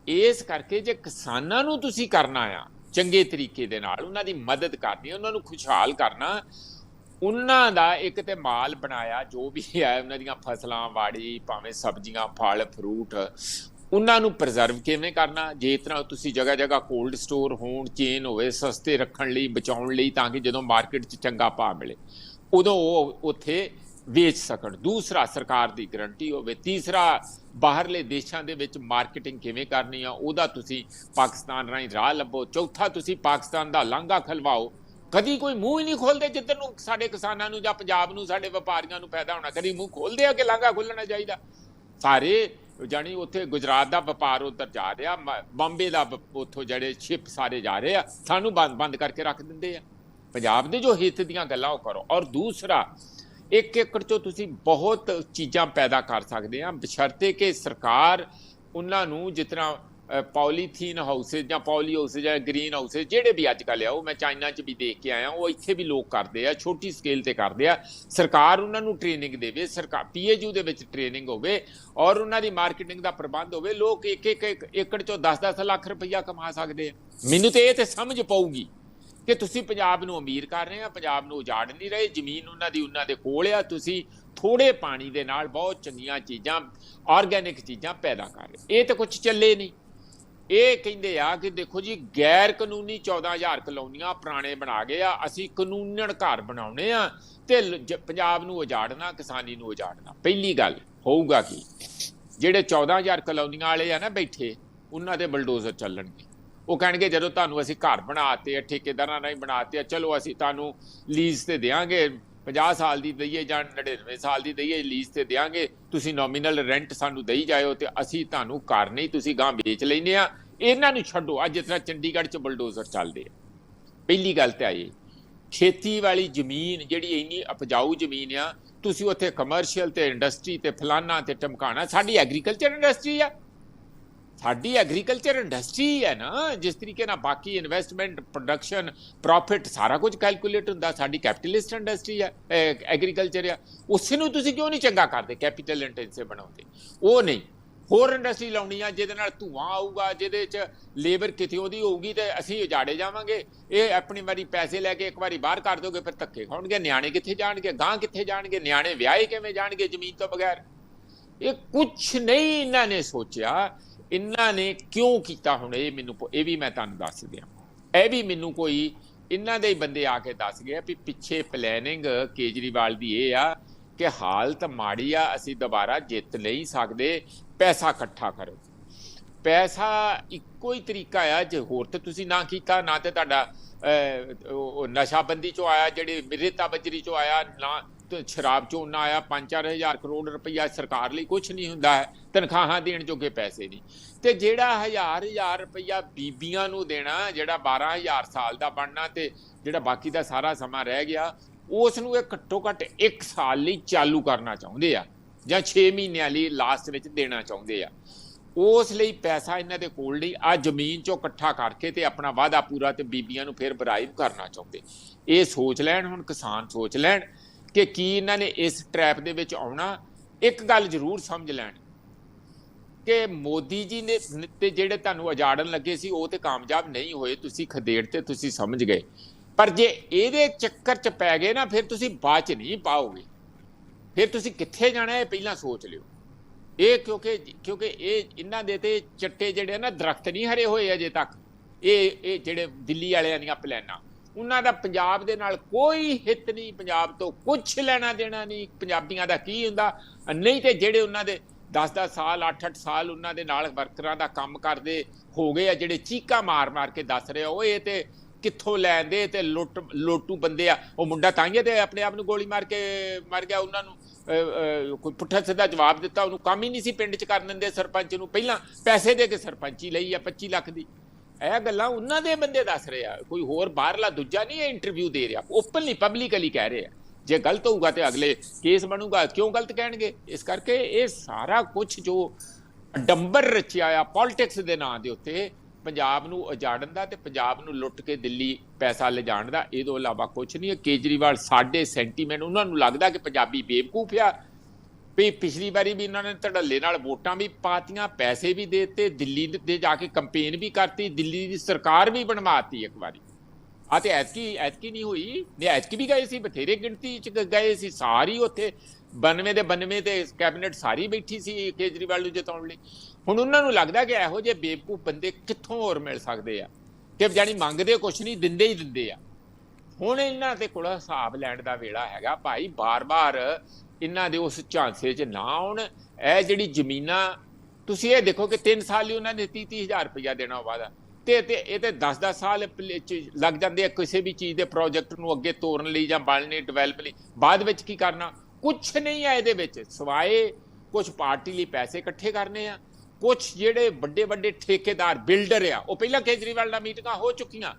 S2: ਇਸ ਕਰਕੇ ਜੇ ਕਿਸਾਨਾਂ ਨੂੰ ਤੁਸੀਂ ਕਰਨਾ ਆ, ਚੰਗੇ ਤਰੀਕੇ ਦੇ ਨਾਲ, ਉਹਨਾਂ ਦੀ ਮਦਦ ਕਰਨੀ, ਉਹਨਾਂ ਨੂੰ ਖੁਸ਼ਹਾਲ ਕਰਨਾ, ਉਹਨਾਂ ਦਾ ਇੱਕ ਤੇ ਮਾਲ ਬਣਾਇਆ, ਜੋ ਵੀ ਹੈ, ਉਹਨਾਂ ਦੀਆਂ ਫਸਲਾਂ, ਵਾੜੀ, ਭਾਵੇਂ ਸਬਜ਼ੀਆਂ, ਫਲ ਫਰੂਟ ਉਹਨਾਂ ਨੂੰ ਪ੍ਰੀਜ਼ਰਵ ਕਿਵੇਂ ਕਰਨਾ? ਜੇ ਤਰ੍ਹਾਂ ਤੁਸੀਂ ਜਗ੍ਹਾ ਜਗ੍ਹਾ ਕੋਲਡ ਸਟੋਰ ਹੋਣ ਚੇਨ ਹੋਵੇ, ਸਸਤੇ ਰੱਖਣ ਲਈ, ਬਚਾਉਣ ਲਈ ਤਾਂ ਕਿ ਜਦੋਂ ਮਾਰਕੀਟ 'ਚ ਚੰਗਾ ਭਾਅ ਮਿਲੇ, ਉਦੋਂ ਉਹ ਉੱਥੇ ਵੇਚ ਸਕਣ। ਦੂਸਰਾ ਸਰਕਾਰ ਦੀ ਗਰੰਟੀ ਹੋਵੇ। ਤੀਸਰਾ, ਬਾਹਰਲੇ ਦੇਸ਼ਾਂ ਦੇ ਵਿੱਚ ਮਾਰਕੀਟਿੰਗ ਕਿਵੇਂ ਕਰਨੀ ਆ, ਉਹਦਾ ਤੁਸੀਂ ਪਾਕਿਸਤਾਨ ਰਾਹੀਂ ਰਾਹ ਲੱਭੋ। ਚੌਥਾ, ਤੁਸੀਂ ਪਾਕਿਸਤਾਨ ਦਾ ਲਾਂਘਾ ਖਲਵਾਓ। ਕਦੀ ਕੋਈ ਮੂੰਹ ਹੀ ਨਹੀਂ ਖੋਲਦੇ ਜਿੱਧਰ ਨੂੰ ਸਾਡੇ ਕਿਸਾਨਾਂ ਨੂੰ ਜਾਂ ਪੰਜਾਬ ਨੂੰ, ਸਾਡੇ ਵਪਾਰੀਆਂ ਨੂੰ ਫਾਇਦਾ ਹੋਣਾ। ਕਦੀ ਮੂੰਹ ਖੋਲਦੇ ਆ ਕਿ ਲਾਂਘਾ ਖੋਲਣਾ ਚਾਹੀਦਾ? ਸਾਰੇ ਜਾਣੀ ਉੱਥੇ ਗੁਜਰਾਤ ਦਾ ਵਪਾਰ ਉੱਧਰ ਜਾ ਰਿਹਾ, ਮ- ਬੰਬੇ ਦਾ ਵ- ਉੱਥੋਂ ਜਿਹੜੇ ਸ਼ਿਪ ਸਾਰੇ ਜਾ ਰਹੇ ਆ, ਸਾਨੂੰ ਬੰਦ ਬੰਦ ਕਰਕੇ ਰੱਖ ਦਿੰਦੇ ਆ। ਪੰਜਾਬ ਦੇ ਜੋ ਹਿੱਤ ਦੀਆਂ ਗੱਲਾਂ ਉਹ ਕਰੋ। ਔਰ ਦੂਸਰਾ, ਇੱਕ ਏਕੜ ਚੋਂ ਤੁਸੀਂ ਬਹੁਤ ਚੀਜ਼ਾਂ ਪੈਦਾ ਕਰ ਸਕਦੇ ਆ, ਬਸ਼ਰਤੇ ਕਿ ਸਰਕਾਰ ਉਹਨਾਂ ਨੂੰ ਜਿਸ ਤਰ੍ਹਾਂ ਪੋਲੀਥੀਨ ਹਾਊਸਸ ਜਾਂ ਪੋਲੀ ਹਾਊਸਸ ਜਾਂ ਗ੍ਰੀਨ ਹਾਊਸਸ ਜਿਹੜੇ ਵੀ ਅੱਜ ਕੱਲ੍ਹ ਆ, ਉਹ ਮੈਂ ਚਾਈਨਾ 'ਚ ਵੀ ਦੇਖ ਕੇ ਆਇਆ, ਉਹ ਇੱਥੇ ਵੀ ਲੋਕ ਕਰਦੇ ਆ, ਛੋਟੀ ਸਕੇਲ ਤੇ ਕਰਦੇ ਆ। ਸਰਕਾਰ ਉਹਨਾਂ ਨੂੰ ਟ੍ਰੇਨਿੰਗ ਦੇਵੇ ਸਰਕਾਰ ਪੀਏਯੂ ਦੇ ਵਿੱਚ ਟ੍ਰੇਨਿੰਗ ਹੋਵੇ ਔਰ ਉਹਨਾਂ ਦੀ ਮਾਰਕੀਟਿੰਗ ਦਾ ਪ੍ਰਬੰਧ ਹੋਵੇ, ਲੋਕ ਇੱਕ ਇੱਕ ਏਕੜ ਚੋਂ 10-10 ਲੱਖ ਰੁਪਈਆ ਕਮਾ ਸਕਦੇ ਆ। ਮੈਨੂੰ ਤੇ ਇਹ ਤੇ ਸਮਝ ਪਊਗੀ ਕਿ ਤੁਸੀਂ ਪੰਜਾਬ ਨੂੰ ਅਮੀਰ ਕਰ ਰਹੇ ਆ, ਪੰਜਾਬ ਨੂੰ ਉਜਾੜ ਨਹੀਂ ਰਹੇ, ਜ਼ਮੀਨ ਉਹਨਾਂ ਦੀ ਉਹਨਾਂ ਦੇ ਕੋਲ ਆ, ਤੁਸੀਂ ਥੋੜੇ ਪਾਣੀ ਦੇ ਨਾਲ ਬਹੁਤ ਚੰਗੀਆਂ ਚੀਜ਼ਾਂ ਆਰਗੈਨਿਕ ਚੀਜ਼ਾਂ ਪੈਦਾ ਕਰ ਰਹੇ ਇਹ ਤਾਂ ਕੁਝ ਚੱਲੇ ਨਹੀਂ। ਇਹ ਕਹਿੰਦੇ ਆ ਕਿ ਦੇਖੋ ਜੀ ਗੈਰ ਕਾਨੂੰਨੀ 14000 ਕਲੋਨੀਆਂ ਪੁਰਾਣੇ ਬਣਾ ਗਏ ਆ, ਅਸੀਂ ਕਾਨੂੰਨਣ ਘਰ ਬਣਾਉਣੇ ਆ ਤੇ ਪੰਜਾਬ ਨੂੰ ਉਜਾੜਨਾ, ਕਿਸਾਨੀ ਨੂੰ ਉਜਾੜਨਾ। ਪਹਿਲੀ ਗੱਲ ਹੋਊਗਾ ਕੀ? ਜਿਹੜੇ 14000 ਕਲੋਨੀਆਂ ਵਾਲੇ ਆ ਨਾ ਬੈਠੇ, ਉਹਨਾਂ ਦੇ ਬਲਡੋਜ਼ਰ ਚੱਲਣਗੇ। ਉਹ ਕਹਿਣਗੇ, ਜਦੋਂ ਤੁਹਾਨੂੰ ਅਸੀਂ ਘਰ ਬਣਾਤੇ ਆ, ਠੇਕੇਦਾਰਾਂ ਨਾਲ ਹੀ ਬਣਾਤੇ ਆ, ਚਲੋ ਅਸੀਂ ਤੁਹਾਨੂੰ ਲੀਜ਼ ਤੇ ਦੇਾਂਗੇ 50 ਸਾਲ ਦੀ ਦਈਏ ਜਾਂ 99 ਸਾਲ ਦੀ ਦਈਏ ਲੀਜ਼ ਤੇ ਦੇਾਂਗੇ ਤੁਸੀਂ ਨੋਮੀਨਲ ਰੈਂਟ ਸਾਨੂੰ ਦੇਈ ਜਾਇਓ ਤੇ ਅਸੀਂ ਤੁਹਾਨੂੰ ਘਰ ਨਹੀਂ, ਤੁਸੀਂ ਗਾਂ ਵੇਚ ਲੈਨੇ ਆ। ਇਹਨਾਂ ਨੂੰ ਛੱਡੋ। ਅੱਜ ਜਿਸ ਤਰ੍ਹਾਂ ਚੰਡੀਗੜ੍ਹ 'ਚ ਬਲਡੋਜ਼ਰ ਚੱਲਦੇ ਆ। ਪਹਿਲੀ ਗੱਲ ਤੇ ਆਈ ਖੇਤੀ ਵਾਲੀ ਜ਼ਮੀਨ ਜਿਹੜੀ ਇੰਨੀ ਉਪਜਾਊ ਜ਼ਮੀਨ ਆ, ਤੁਸੀਂ ਉੱਥੇ ਕਮਰਸ਼ੀਅਲ ਤੇ ਇੰਡਸਟਰੀ ਤੇ ਫਲਾਨਾ ਤੇ ਟਮਕਾਣਾ, ਸਾਡੀ ਐਗਰੀਕਲਚਰ ਇੰਡਸਟਰੀ ਆ। ਸਾਡੀ ਐਗਰੀਕਲਚਰ ਇੰਡਸਟਰੀ ਹੈ ਨਾ, ਜਿਸ ਤਰੀਕੇ ਨਾਲ ਬਾਕੀ ਇਨਵੈਸਟਮੈਂਟ ਪ੍ਰੋਡਕਸ਼ਨ ਪ੍ਰੋਫਿਟ ਸਾਰਾ ਕੁਝ ਕੈਲਕੂਲੇਟ ਹੁੰਦਾ, ਸਾਡੀ ਕੈਪੀਟਲਿਸਟ ਇੰਡਸਟਰੀ ਹੈ ਐਗਰੀਕਲਚਰ ਆ ਉਸ ਨੂੰ ਤੁਸੀਂ ਕਿਉਂ ਨਹੀਂ ਚੰਗਾ ਕਰਦੇ ਕੈਪੀਟਲ ਇੰਟੈਂਸਿਵ ਬਣਾਉਂਦੇ ਉਹ ਨਹੀਂ। ਹੋਰ ਇੰਡਸਟਰੀ ਲਾਉਣੀ ਆ, ਜਿਹਦੇ ਨਾਲ ਧੂਆਂ ਆਊਗਾ, ਜਿਹਦੇ 'ਚ ਲੇਬਰ ਕਿਤੇ ਉਹਦੀ ਹੋਊਗੀ ਤੇ ਅਸੀਂ ਉਜਾੜੇ ਜਾਵਾਂਗੇ। ਇਹ ਆਪਣੀ ਵਾਰੀ ਪੈਸੇ ਲੈ ਕੇ ਇੱਕ ਵਾਰੀ ਬਾਹਰ ਕਰ ਦੋਗੇ, ਫਿਰ ਧੱਕੇ ਖਾਣਗੇ ਨਿਆਣੇ ਕਿੱਥੇ ਜਾਣਗੇ ਗਾਂ ਕਿੱਥੇ ਜਾਣਗੇ, ਨਿਆਣੇ ਵਿਆਹੇ ਕਿਵੇਂ ਜਾਣਗੇ ਜ਼ਮੀਨ ਤੋਂ ਬਗੈਰ? ਇਹ ਕੁਝ ਨਹੀਂ ਇਹਨਾਂ ਨੇ ਸੋਚਿਆ। ਇਹਨਾਂ ਨੇ ਕਿਉਂ ਕੀਤਾ? ਹੁਣ ਇਹ ਮੈਨੂੰ ਇਹ ਵੀ ਮੈਂ ਤੁਹਾਨੂੰ ਦੱਸ ਦਿਆਂ। ਇਹ ਵੀ ਮੈਨੂੰ ਕੋਈ ਇਹਨਾਂ ਦੇ ਹੀ ਬੰਦੇ ਆ ਕੇ ਦੱਸ ਗਏ ਵੀ ਪਿੱਛੇ ਪਲੈਨਿੰਗ ਕੇਜਰੀਵਾਲ ਦੀ ਇਹ ਆ ਕਿ ਹਾਲਤ ਮਾੜੀ ਆ ਅਸੀਂ ਦੁਬਾਰਾ ਜਿੱਤ ਨਹੀਂ ਸਕਦੇ ਪੈਸਾ ਇਕੱਠਾ ਕਰੋ। ਪੈਸਾ ਇੱਕੋ ਹੀ ਤਰੀਕਾ ਆ ਜੇ ਹੋਰ ਤੇ ਤੁਸੀਂ ਨਾ ਕੀਤਾ ਨਾ ਤੇ ਤੁਹਾਡਾ ਅਹ, ਉਹ ਨਸ਼ਾਬੰਦੀ ਚੋਂ ਆਇਆ ਜਿਹੜੇ ਮਿਰੇਤਾ ਬਜਰੀ ਚੋਂ ਆਇਆ ਨਾ ਸ਼ਰਾਬ ਚੋਂ ਨਾ ਆਇਆ 5-4000 ਕਰੋੜ ਰੁਪਈਆ ਸਰਕਾਰ ਲਈ ਕੁਝ ਨਹੀਂ ਹੁੰਦਾ ਹੈ। ਤਨਖਾਹਾਂ ਦੇਣ ਜੋਗੇ ਪੈਸੇ ਨਹੀਂ। ਤੇ ਜਿਹੜਾ ਹਜ਼ਾਰ ਹਜ਼ਾਰ ਰੁਪਈਆ ਬੀਬੀਆਂ ਨੂੰ ਦੇਣਾ, ਜਿਹੜਾ 12000 ਸਾਲ ਦਾ ਬਣਨਾ ਤੇ ਜਿਹੜਾ ਬਾਕੀ ਦਾ ਸਾਰਾ ਸਮਾਂ ਰਹਿ ਗਿਆ, ਉਸ ਨੂੰ ਇਹ ਘੱਟੋ ਘੱਟ 1 ਸਾਲ ਲਈ ਚਾਲੂ ਕਰਨਾ ਚਾਹੁੰਦੇ ਆ ਜਾਂ 6 ਮਹੀਨਿਆਂ ਲਈ ਲਾਸਟ ਵਿੱਚ ਦੇਣਾ ਚਾਹੁੰਦੇ ਆ। ਉਸ ਲਈ ਪੈਸਾ ਇਹਨਾਂ ਦੇ ਕੋਲ ਨਹੀਂ ਆ ਜ਼ਮੀਨ ਚੋਂ ਇਕੱਠਾ ਕਰਕੇ ਤੇ ਆਪਣਾ ਵਾਅਦਾ ਪੂਰਾ ਤੇ ਬੀਬੀਆਂ ਨੂੰ ਫਿਰ ਬਰਾਈਬ ਕਰਨਾ ਚਾਹੁੰਦੇ। ਇਹ ਸੋਚ ਲੈਣ, ਹੁਣ ਕਿਸਾਨ ਸੋਚ ਲੈਣ ਕਿ ਕੀ ਇਹਨਾਂ ਨੇ ਇਸ ਟ੍ਰੈਪ ਦੇ ਵਿੱਚ ਆਉਣਾ, ਇੱਕ ਗੱਲ ਜ਼ਰੂਰ ਸਮਝ ਲੈਣ। ਕਿ ਮੋਦੀ ਜੀ ਨੇ ਤੇ ਜਿਹੜੇ ਤੁਹਾਨੂੰ ਉਜਾੜਨ ਲੱਗੇ ਸੀ, ਉਹ ਤੇ ਕਾਮਯਾਬ ਨਹੀਂ ਹੋਏ, ਤੁਸੀਂ ਖਦੇੜ ਤੇ ਤੁਸੀਂ ਸਮਝ ਗਏ। ਪਰ ਜੇ ਇਹਦੇ ਚੱਕਰ 'ਚ ਪੈ ਗਏ ਨਾ, ਫਿਰ ਤੁਸੀਂ ਬਾਅਦ 'ਚ ਨਹੀਂ ਪਾਓਗੇ। ਫਿਰ ਤੁਸੀਂ ਕਿੱਥੇ ਜਾਣਾ, ਇਹ ਪਹਿਲਾਂ ਸੋਚ ਲਿਓ। ਇਹ ਕਿਉਂਕਿ ਕਿਉਂਕਿ ਇਹ ਇਹਨਾਂ ਦੇ ਤੇ ਚੱਟੇ ਜਿਹੜੇ ਨਾ, ਦਰਖਤ ਨਹੀਂ ਹਰੇ ਹੋਏ ਅਜੇ ਤੱਕ। ਇਹ ਇਹ ਜਿਹੜੇ ਦਿੱਲੀ ਵਾਲਿਆਂ ਦੀਆਂ ਪਲਾਨਾਂ। ਉਹਨਾਂ ਦਾ ਪੰਜਾਬ ਦੇ ਨਾਲ ਕੋਈ ਹਿੱਤ ਨਹੀਂ, ਪੰਜਾਬ ਤੋਂ ਕੁਝ ਲੈਣਾ ਦੇਣਾ ਨਹੀਂ। ਪੰਜਾਬੀਆਂ ਦਾ ਕੀ ਹੁੰਦਾ? ਨਹੀਂ ਤੇ ਜਿਹੜੇ ਉਹਨਾਂ ਦੇ 10-10 ਸਾਲ 8-8 ਸਾਲ ਉਹਨਾਂ ਦੇ ਨਾਲ ਵਰਕਰਾਂ ਦਾ ਕੰਮ ਕਰਦੇ ਹੋ ਗਏ ਆ, ਜਿਹੜੇ ਚੀਕਾ ਮਾਰ-ਮਾਰ ਕੇ ਦੱਸ ਰਹੇ ਆ, ਉਹ ਇਹ ਤੇ ਕਿੱਥੋਂ ਲੈਂਦੇ ਤੇ ਲੁੱਟ ਲੋਟੂ ਬੰਦੇ ਆ, ਉਹ ਮੁੰਡਾ ਤਾਂਗੇ ਤੇ ਆਪਣੇ ਆਪ ਨੂੰ ਗੋਲੀ ਮਾਰ ਕੇ ਮਰ ਗਿਆ, ਉਹਨਾਂ ਨੂੰ ਕੋਈ ਪੁੱਠਾ ਸਿੱਧਾ ਜਵਾਬ ਦਿੱਤਾ, ਉਹਨੂੰ ਕੰਮ ਹੀ ਨਹੀਂ ਸੀ ਪਿੰਡ 'ਚ ਕਰਨ ਦਿੰਦੇ ਸਰਪੰਚ ਨੂੰ, ਪਹਿਲਾਂ ਪੈਸੇ ਦੇ ਕੇ ਸਰਪੰਚੀ ਲਈ ਆ 25 ਲੱਖ ਦੀ। ਇਹ ਗੱਲਾਂ ਉਹਨਾਂ ਦੇ ਬੰਦੇ ਦੱਸ ਰਹੇ ਆ, ਕੋਈ ਹੋਰ ਬਾਹਰਲਾ ਦੂਜਾ ਨਹੀਂ ਇਹ ਇੰਟਰਵਿਊ ਦੇ ਰਿਹਾ ਓਪਨਲੀ ਪਬਲਿਕਲੀ ਕਹਿ ਰਹੇ ਆ। ਜੇ ਗਲਤ ਹੋਊਗਾ ਤੇ ਅਗਲੇ ਕੇਸ ਬਣੂਗਾ, ਕਿਉਂ ਗਲਤ ਕਹਿਣਗੇ? ਇਸ ਕਰਕੇ ਇਹ ਸਾਰਾ ਕੁਝ ਜੋ ਡੰਬਰ ਰਚਿਆ ਆ ਪੋਲਿਟਿਕਸ ਦੇ ਨਾਂ ਦੇ ਉੱਤੇ, ਪੰਜਾਬ ਨੂੰ ਉਜਾੜਨ ਦਾ ਤੇ ਪੰਜਾਬ ਨੂੰ ਲੁੱਟ ਕੇ ਦਿੱਲੀ ਪੈਸਾ ਲਿਜਾਣ ਦਾ, ਇਹ ਤੋਂ ਇਲਾਵਾ ਕੁਝ ਨਹੀਂ ਹੈ। ਕੇਜਰੀਵਾਲ ਸਾਡੇ ਸੈਂਟੀਮੈਂਟ ਉਹਨਾਂ ਨੂੰ ਲੱਗਦਾ ਕਿ ਪੰਜਾਬੀ ਬੇਵਕੂਫ ਆ। ਵੀ ਪਿਛਲੀ ਵਾਰੀ ਵੀ ਇਹਨਾਂ ਨੇ ਧੜੱਲੇ ਨਾਲ ਵੋਟਾਂ ਵੀ ਪਾਤੀਆਂ, ਪੈਸੇ ਵੀ ਦੇਤੇ, ਦਿੱਲੀ ਦੇ ਜਾ ਕੇ ਕੰਪੇਨ ਵੀ ਕਰਤੀ, ਦਿੱਲੀ ਦੀ ਸਰਕਾਰ ਵੀ ਬਣਵਾਤੀ ਇੱਕ ਵਾਰੀ। ਆ ਤੇ ਐਤਕੀ ਐਤਕੀ ਨਹੀਂ ਹੋਈ। ਨੇ ਐਤਕੀ ਵੀ ਗਏ ਸੀ, ਬਥੇਰੇ ਗਿਣਤੀ ਚ ਗਏ ਸੀ, ਸਾਰੀ ਉੱਥੇ 92 ਦੇ 92 ਤੇ ਕੈਬਨਿਟ ਸਾਰੀ ਬੈਠੀ ਸੀ ਕੇਜਰੀਵਾਲ ਨੂੰ ਜਿਤਾਉਣ ਲਈ। ਹੁਣ ਉਹਨਾਂ ਨੂੰ ਲੱਗਦਾ ਕਿ ਇਹੋ ਜਿਹੇ ਬੇਵਕੂਫ ਬੰਦੇ ਕਿੱਥੋਂ ਹੋਰ ਮਿਲ ਸਕਦੇ ਆ? ਕਿ ਜਾਨੀ ਮੰਗਦੇ ਕੁਛ ਨਹੀਂ, ਦਿੰਦੇ ਹੀ ਦਿੰਦੇ ਆ। ਹੁਣ ਇਹਨਾਂ ਦੇ ਕੋਲ ਹਿਸਾਬ ਲੈਣ ਦਾ ਵੇਲਾ ਹੈਗਾ। ਭਾਈ ਬਾਰ-ਬਾਰ ਇਹਨਾਂ ਦੇ ਉਸ ਝਾਂਸੇ 'ਚ ਨਾ ਆਉਣ। ਇਹ ਜਿਹੜੀ ਜ਼ਮੀਨਾਂ, ਤੁਸੀਂ ਇਹ ਦੇਖੋ ਕਿ 3 ਸਾਲ ਹੀ ਉਹਨਾਂ ਨੇ 30 ਹਜ਼ਾਰ ਰੁਪਇਆ ਦੇਣਾ ਵਾਦਾ ਤੇ ਤੇ ਇਹ ਤੇ 10-10 ਸਾਲ ਪਲੇ- ਲੱਗ ਜਾਂਦੇ ਆ ਕਿਸੇ ਵੀ ਚੀਜ਼ ਦੇ ਪ੍ਰੋਜੈਕਟ ਨੂੰ ਅੱਗੇ ਤੋਰਨ ਲਈ ਜਾਂ ਬਣਨ ਲਈ ਡਿਵੈਲਪ ਲਈ। ਬਾਅਦ ਵਿੱਚ ਕੀ ਕਰਨਾ? ਕੁਝ ਨਹੀਂ ਆ ਇਹਦੇ ਵਿੱਚ। ਸਵਾਏ ਕੁਝ ਪਾਰਟੀ ਲਈ ਪੈਸੇ ਇਕੱਠੇ ਕਰਨੇ ਆ। ਕੁਝ ਜਿਹੜੇ ਵੱਡੇ ਵੱਡੇ ਠੇਕੇਦਾਰ ਬਿਲਡਰ ਆ, ਉਹ ਪਹਿਲਾਂ ਕੇਜਰੀਵਾਲ ਨਾਲ ਮੀਟਿੰਗਾਂ ਹੋ ਚੁੱਕੀਆਂ।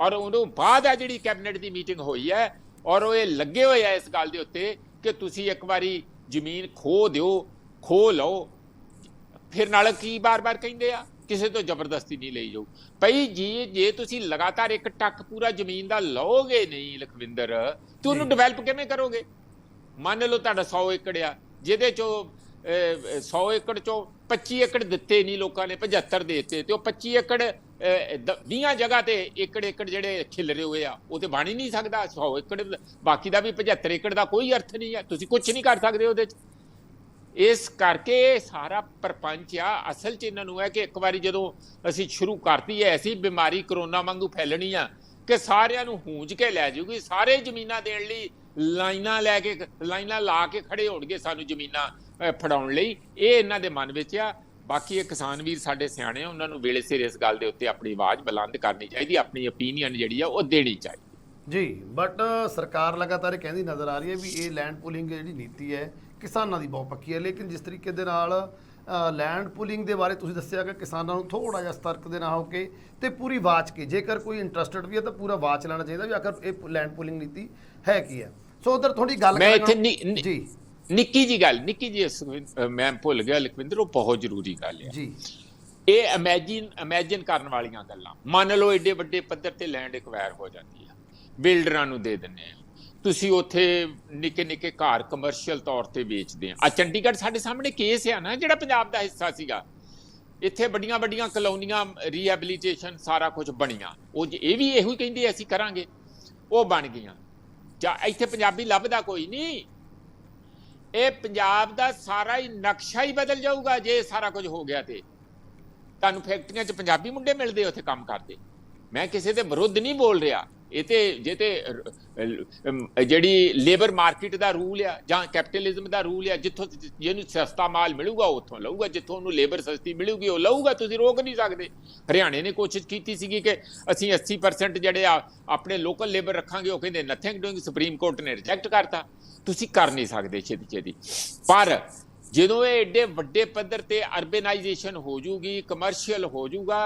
S2: ਔਰ ਉਹਨੂੰ ਬਾਅਦ ਆ ਜਿਹੜੀ ਕੈਬਨਿਟ ਦੀ ਮੀਟਿੰਗ ਹੋਈ ਹੈ, ਔਰ ਉਹ ਇਹ ਲੱਗੇ ਹੋਏ ਆ ਇਸ ਗੱਲ ਦੇ ਉੱਤੇ ਕਿ ਤੁਸੀਂ ਇੱਕ ਵਾਰੀ ਜ਼ਮੀਨ ਖੋ ਦਿਓ ਖੋ ਲਓ। ਫਿਰ ਨਾਲ ਕੀ ਬਾਰ-ਬਾਰ ਕਹਿੰਦੇ ਆ? ਕਿਸੇ ਤੋਂ ਜ਼ਬਰਦਸਤੀ ਨਹੀਂ ਲਈ ਜਾਊ। ਭਈ ਜੀ ਜੇ ਤੁਸੀਂ ਲਗਾਤਾਰ ਇੱਕ ਟੱਕ ਪੂਰਾ ਜ਼ਮੀਨ ਦਾ ਲਓਗੇ ਨਹੀਂ ਲਖਵਿੰਦਰ ਤੇ ਉਹਨੂੰ। ਡਿਵੈਲਪ ਕਿਵੇਂ ਕਰੋਗੇ? ਮੰਨ ਲਓ ਤੁਹਾਡਾ 100 ਏਕੜ ਆ ਜਿਹਦੇ ਚੋਂ 100 ਏਕੜ ਚੋਂ 25 ਏਕੜ ਦਿੱਤੇ ਨਹੀਂ ਲੋਕਾਂ ਨੇ 75 ਦੇ ਦਿੱਤੇ ਤੇ ਉਹ 25 ਏਕੜ 20 ਜਗ੍ਹਾ ਤੇ ਏਕੜ ਏਕੜ ਜਿਹੜੇ ਖਿਲਰੇ ਹੋਏ ਆ ਉਹ ਤੇ ਬਣ ਹੀ ਨਹੀਂ ਸਕਦਾ। 100 ਏਕੜ ਬਾਕੀ ਦਾ ਵੀ 75 ਏਕੜ ਦਾ ਕੋਈ ਅਰਥ ਨਹੀਂ ਹੈ ਤੁਸੀਂ ਕੁਝ ਨਹੀਂ ਕਰ ਸਕਦੇ ਉਹਦੇ ਚ। ਇਸ ਕਰਕੇ ਇਹ ਸਾਰਾ ਪਰਪੰਚ ਆ। ਅਸਲ ਚ ਇਹਨਾਂ ਨੂੰ ਹੈ ਕਿ ਇੱਕ ਵਾਰੀ ਜਦੋਂ ਅਸੀਂ ਸ਼ੁਰੂ ਕਰਤੀ ਐ ਐਸੀ ਬਿਮਾਰੀ ਕਰੋਨਾ ਵਾਂਗੂ ਫੈਲਣੀ ਆ ਕਿ ਸਾਰਿਆਂ ਨੂੰ ਹੂੰਜ ਕੇ ਲੈ ਜਾਊਗੀ। ਸਾਰੇ ਜ਼ਮੀਨਾਂ ਦੇਣ ਲਈ ਲਾਈਨਾਂ ਲੈ ਕੇ, ਲਾਈਨਾਂ ਲਾ ਕੇ ਖੜੇ ਹੋਣਗੇ ਸਾਨੂੰ ਜ਼ਮੀਨਾਂ ਫੜਾਉਣ ਲਈ। ਇਹ ਇਹਨਾਂ ਦੇ ਮਨ ਵਿੱਚ ਆ। ਬਾਕੀ ਇਹ ਕਿਸਾਨ ਵੀਰ ਸਾਡੇ ਸਿਆਣੇ ਆ, ਉਹਨਾਂ ਨੂੰ ਵੇਲੇ ਸਿਰ ਇਸ ਗੱਲ ਦੇ ਉੱਤੇ ਆਪਣੀ ਆਵਾਜ਼ ਬੁਲੰਦ ਕਰਨੀ ਚਾਹੀਦੀ, ਆਪਣੀ ਓਪੀਨੀਅਨ ਜਿਹੜੀ ਆ ਉਹ ਦੇਣੀ ਚਾਹੀਦੀ।
S1: ਜੀ ਬਟ ਸਰਕਾਰ ਲਗਾਤਾਰ ਇਹ ਕਹਿੰਦੀ ਨਜ਼ਰ ਆ ਰਹੀ ਹੈ ਵੀ ਇਹ ਲੈਂਡ ਪੂਲਿੰਗ ਜਿਹੜੀ ਨੀਤੀ ਹੈ ਕਿਸਾਨਾਂ ਦੀ ਬਹੁਤ ਪੱਕੀ ਹੈ। ਲੇਕਿਨ ਜਿਸ ਤਰੀਕੇ ਦੇ ਨਾਲ ਲੈਂਡ ਪੂਲਿੰਗ ਦੇ ਬਾਰੇ ਤੁਸੀਂ ਦੱਸਿਆ ਕਿ ਕਿਸਾਨਾਂ ਨੂੰ ਥੋੜਾ ਜਿਹਾ ਸਤਰਕ ਦੇ ਨਾਲ ਹੋ ਕੇ ਤੇ ਪੂਰੀ ਵਾਚ ਕੇ ਜੇਕਰ ਕੋਈ ਇੰਟਰਸਟਡ ਵੀ ਹੈ ਤਾਂ ਪੂਰਾ ਵਾਚ ਲੈਣਾ ਚਾਹੀਦਾ ਵੀ ਆਖਰ ਇਹ ਲੈਂਡ ਪੂਲਿੰਗ ਨੀਤੀ ਹੈ ਕੀ ਹੈ। ਸੋ ਉਧਰ ਥੋੜੀ ਗੱਲ
S2: ਮੈਂ ਇੱਥੇ ਨਿ- ਨਿ-
S1: ਜੀ।
S2: ਨਿੱਕੀ ਜੀ ਗੱਲ ਨਿੱਕੀ ਜੀ ਮੈਂ ਭੁੱਲ ਗਿਆ ਲਖਵਿੰਦਰ ਉਹ ਬਹੁਤ ਜ਼ਰੂਰੀ ਗੱਲ ਹੈ।
S1: ਜੀ।
S2: ਇਹ ਇਮੇਜਿਨ ਇਮੇਜਿਨ ਕਰਨ ਵਾਲੀਆਂ ਗੱਲਾਂ। ਮੰਨ ਲਓ ਏਡੇ ਵੱਡੇ ਪੱਧਰ ਤੇ ਲੈਂਡ ਐਕਵਾਇਰ ਹੋ ਜਾਂਦੀ ਆ ਬਿਲਡਰਾਂ ਨੂੰ ਦੇ ਦਿੰਨੇ ਆ। ਤੁਸੀਂ ਉੱਥੇ ਨਿੱਕੇ ਨਿੱਕੇ ਘਰ ਕਮਰਸ਼ੀਅਲ ਤੌਰ ਤੇ ਵੇਚਦੇ ਆ। ਆ ਚੰਡੀਗੜ੍ਹ ਸਾਡੇ ਸਾਹਮਣੇ ਕੇਸ ਆ ਨਾ, ਜਿਹੜਾ ਪੰਜਾਬ ਦਾ ਹਿੱਸਾ ਸੀਗਾ। ਇੱਥੇ ਵੱਡੀਆਂ ਵੱਡੀਆਂ ਕਲੋਨੀਆਂ ਰੀਹੈਬਿਲਿਟੇਸ਼ਨ ਸਾਰਾ ਕੁਝ ਬਣੀਆਂ। ਉਹ ਇਹ ਵੀ ਇਹੋ ਹੀ ਕਹਿੰਦੇ ਅਸੀਂ ਕਰਾਂਗੇ, ਉਹ ਬਣ ਗਈਆਂ। ਜਾਂ ਇੱਥੇ ਪੰਜਾਬੀ ਲੱਭਦਾ ਕੋਈ ਨਹੀਂ। ਇਹ ਪੰਜਾਬ ਦਾ ਸਾਰਾ ਹੀ ਨਕਸ਼ਾ ਹੀ ਬਦਲ ਜਾਊਗਾ ਜੇ ਸਾਰਾ ਕੁਝ ਹੋ ਗਿਆ ਤੇ। ਤੁਹਾਨੂੰ ਫੈਕਟਰੀਆਂ 'ਚ ਪੰਜਾਬੀ ਮੁੰਡੇ ਮਿਲਦੇ ਉੱਥੇ ਕੰਮ ਕਰਦੇ। ਮੈਂ ਕਿਸੇ ਦੇ ਵਿਰੁੱਧ ਨਹੀਂ ਬੋਲ ਰਿਹਾ। ਇਹ ਤੇ ਜੇ ਤੇ ਜਿਹੜੀ ਲੇਬਰ ਮਾਰਕੀਟ ਦਾ ਰੂਲ ਆ ਜਾਂ ਕੈਪੀਟਲਿਜ਼ਮ ਦਾ ਰੂਲ ਆ, ਜਿੱਥੋਂ ਜਿਹਨੂੰ ਸਸਤਾ ਮਾਲ ਮਿਲੂਗਾ, ਉੱਥੋਂ ਲਊਗਾ, ਜਿੱਥੋਂ ਉਹਨੂੰ ਲੇਬਰ ਸਸਤੀ ਮਿਲੂਗੀ, ਉਹ ਲਊਗਾ, ਤੁਸੀਂ ਰੋਕ ਨਹੀਂ ਸਕਦੇ। ਹਰਿਆਣੇ ਨੇ ਕੋਸ਼ਿਸ਼ ਕੀਤੀ ਸੀਗੀ ਕਿ ਅਸੀਂ 80% ਜਿਹੜੇ ਆ, ਆਪਣੇ ਲੋਕਲ ਲੇਬਰ ਰੱਖਾਂਗੇ, ਉਹ ਕਹਿੰਦੇ ਨਥਿੰਗ ਡੂਇੰਗ ਸੁਪਰੀਮ ਕੋਰਟ ਨੇ ਰਿਜੈਕਟ ਕਰਤਾ। ਤੁਸੀਂ ਕਰ ਨਹੀਂ ਸਕਦੇ ਛੇਤੀ ਛੇਤੀ। ਪਰ ਜਦੋਂ ਇਹ ਏਡੇ ਵੱਡੇ ਪੱਧਰ ਤੇ ਅਰਬਨਾਈਜੇਸ਼ਨ ਹੋ ਜੂਗੀ ਕਮਰਸ਼ੀਅਲ ਹੋ ਜੂਗਾ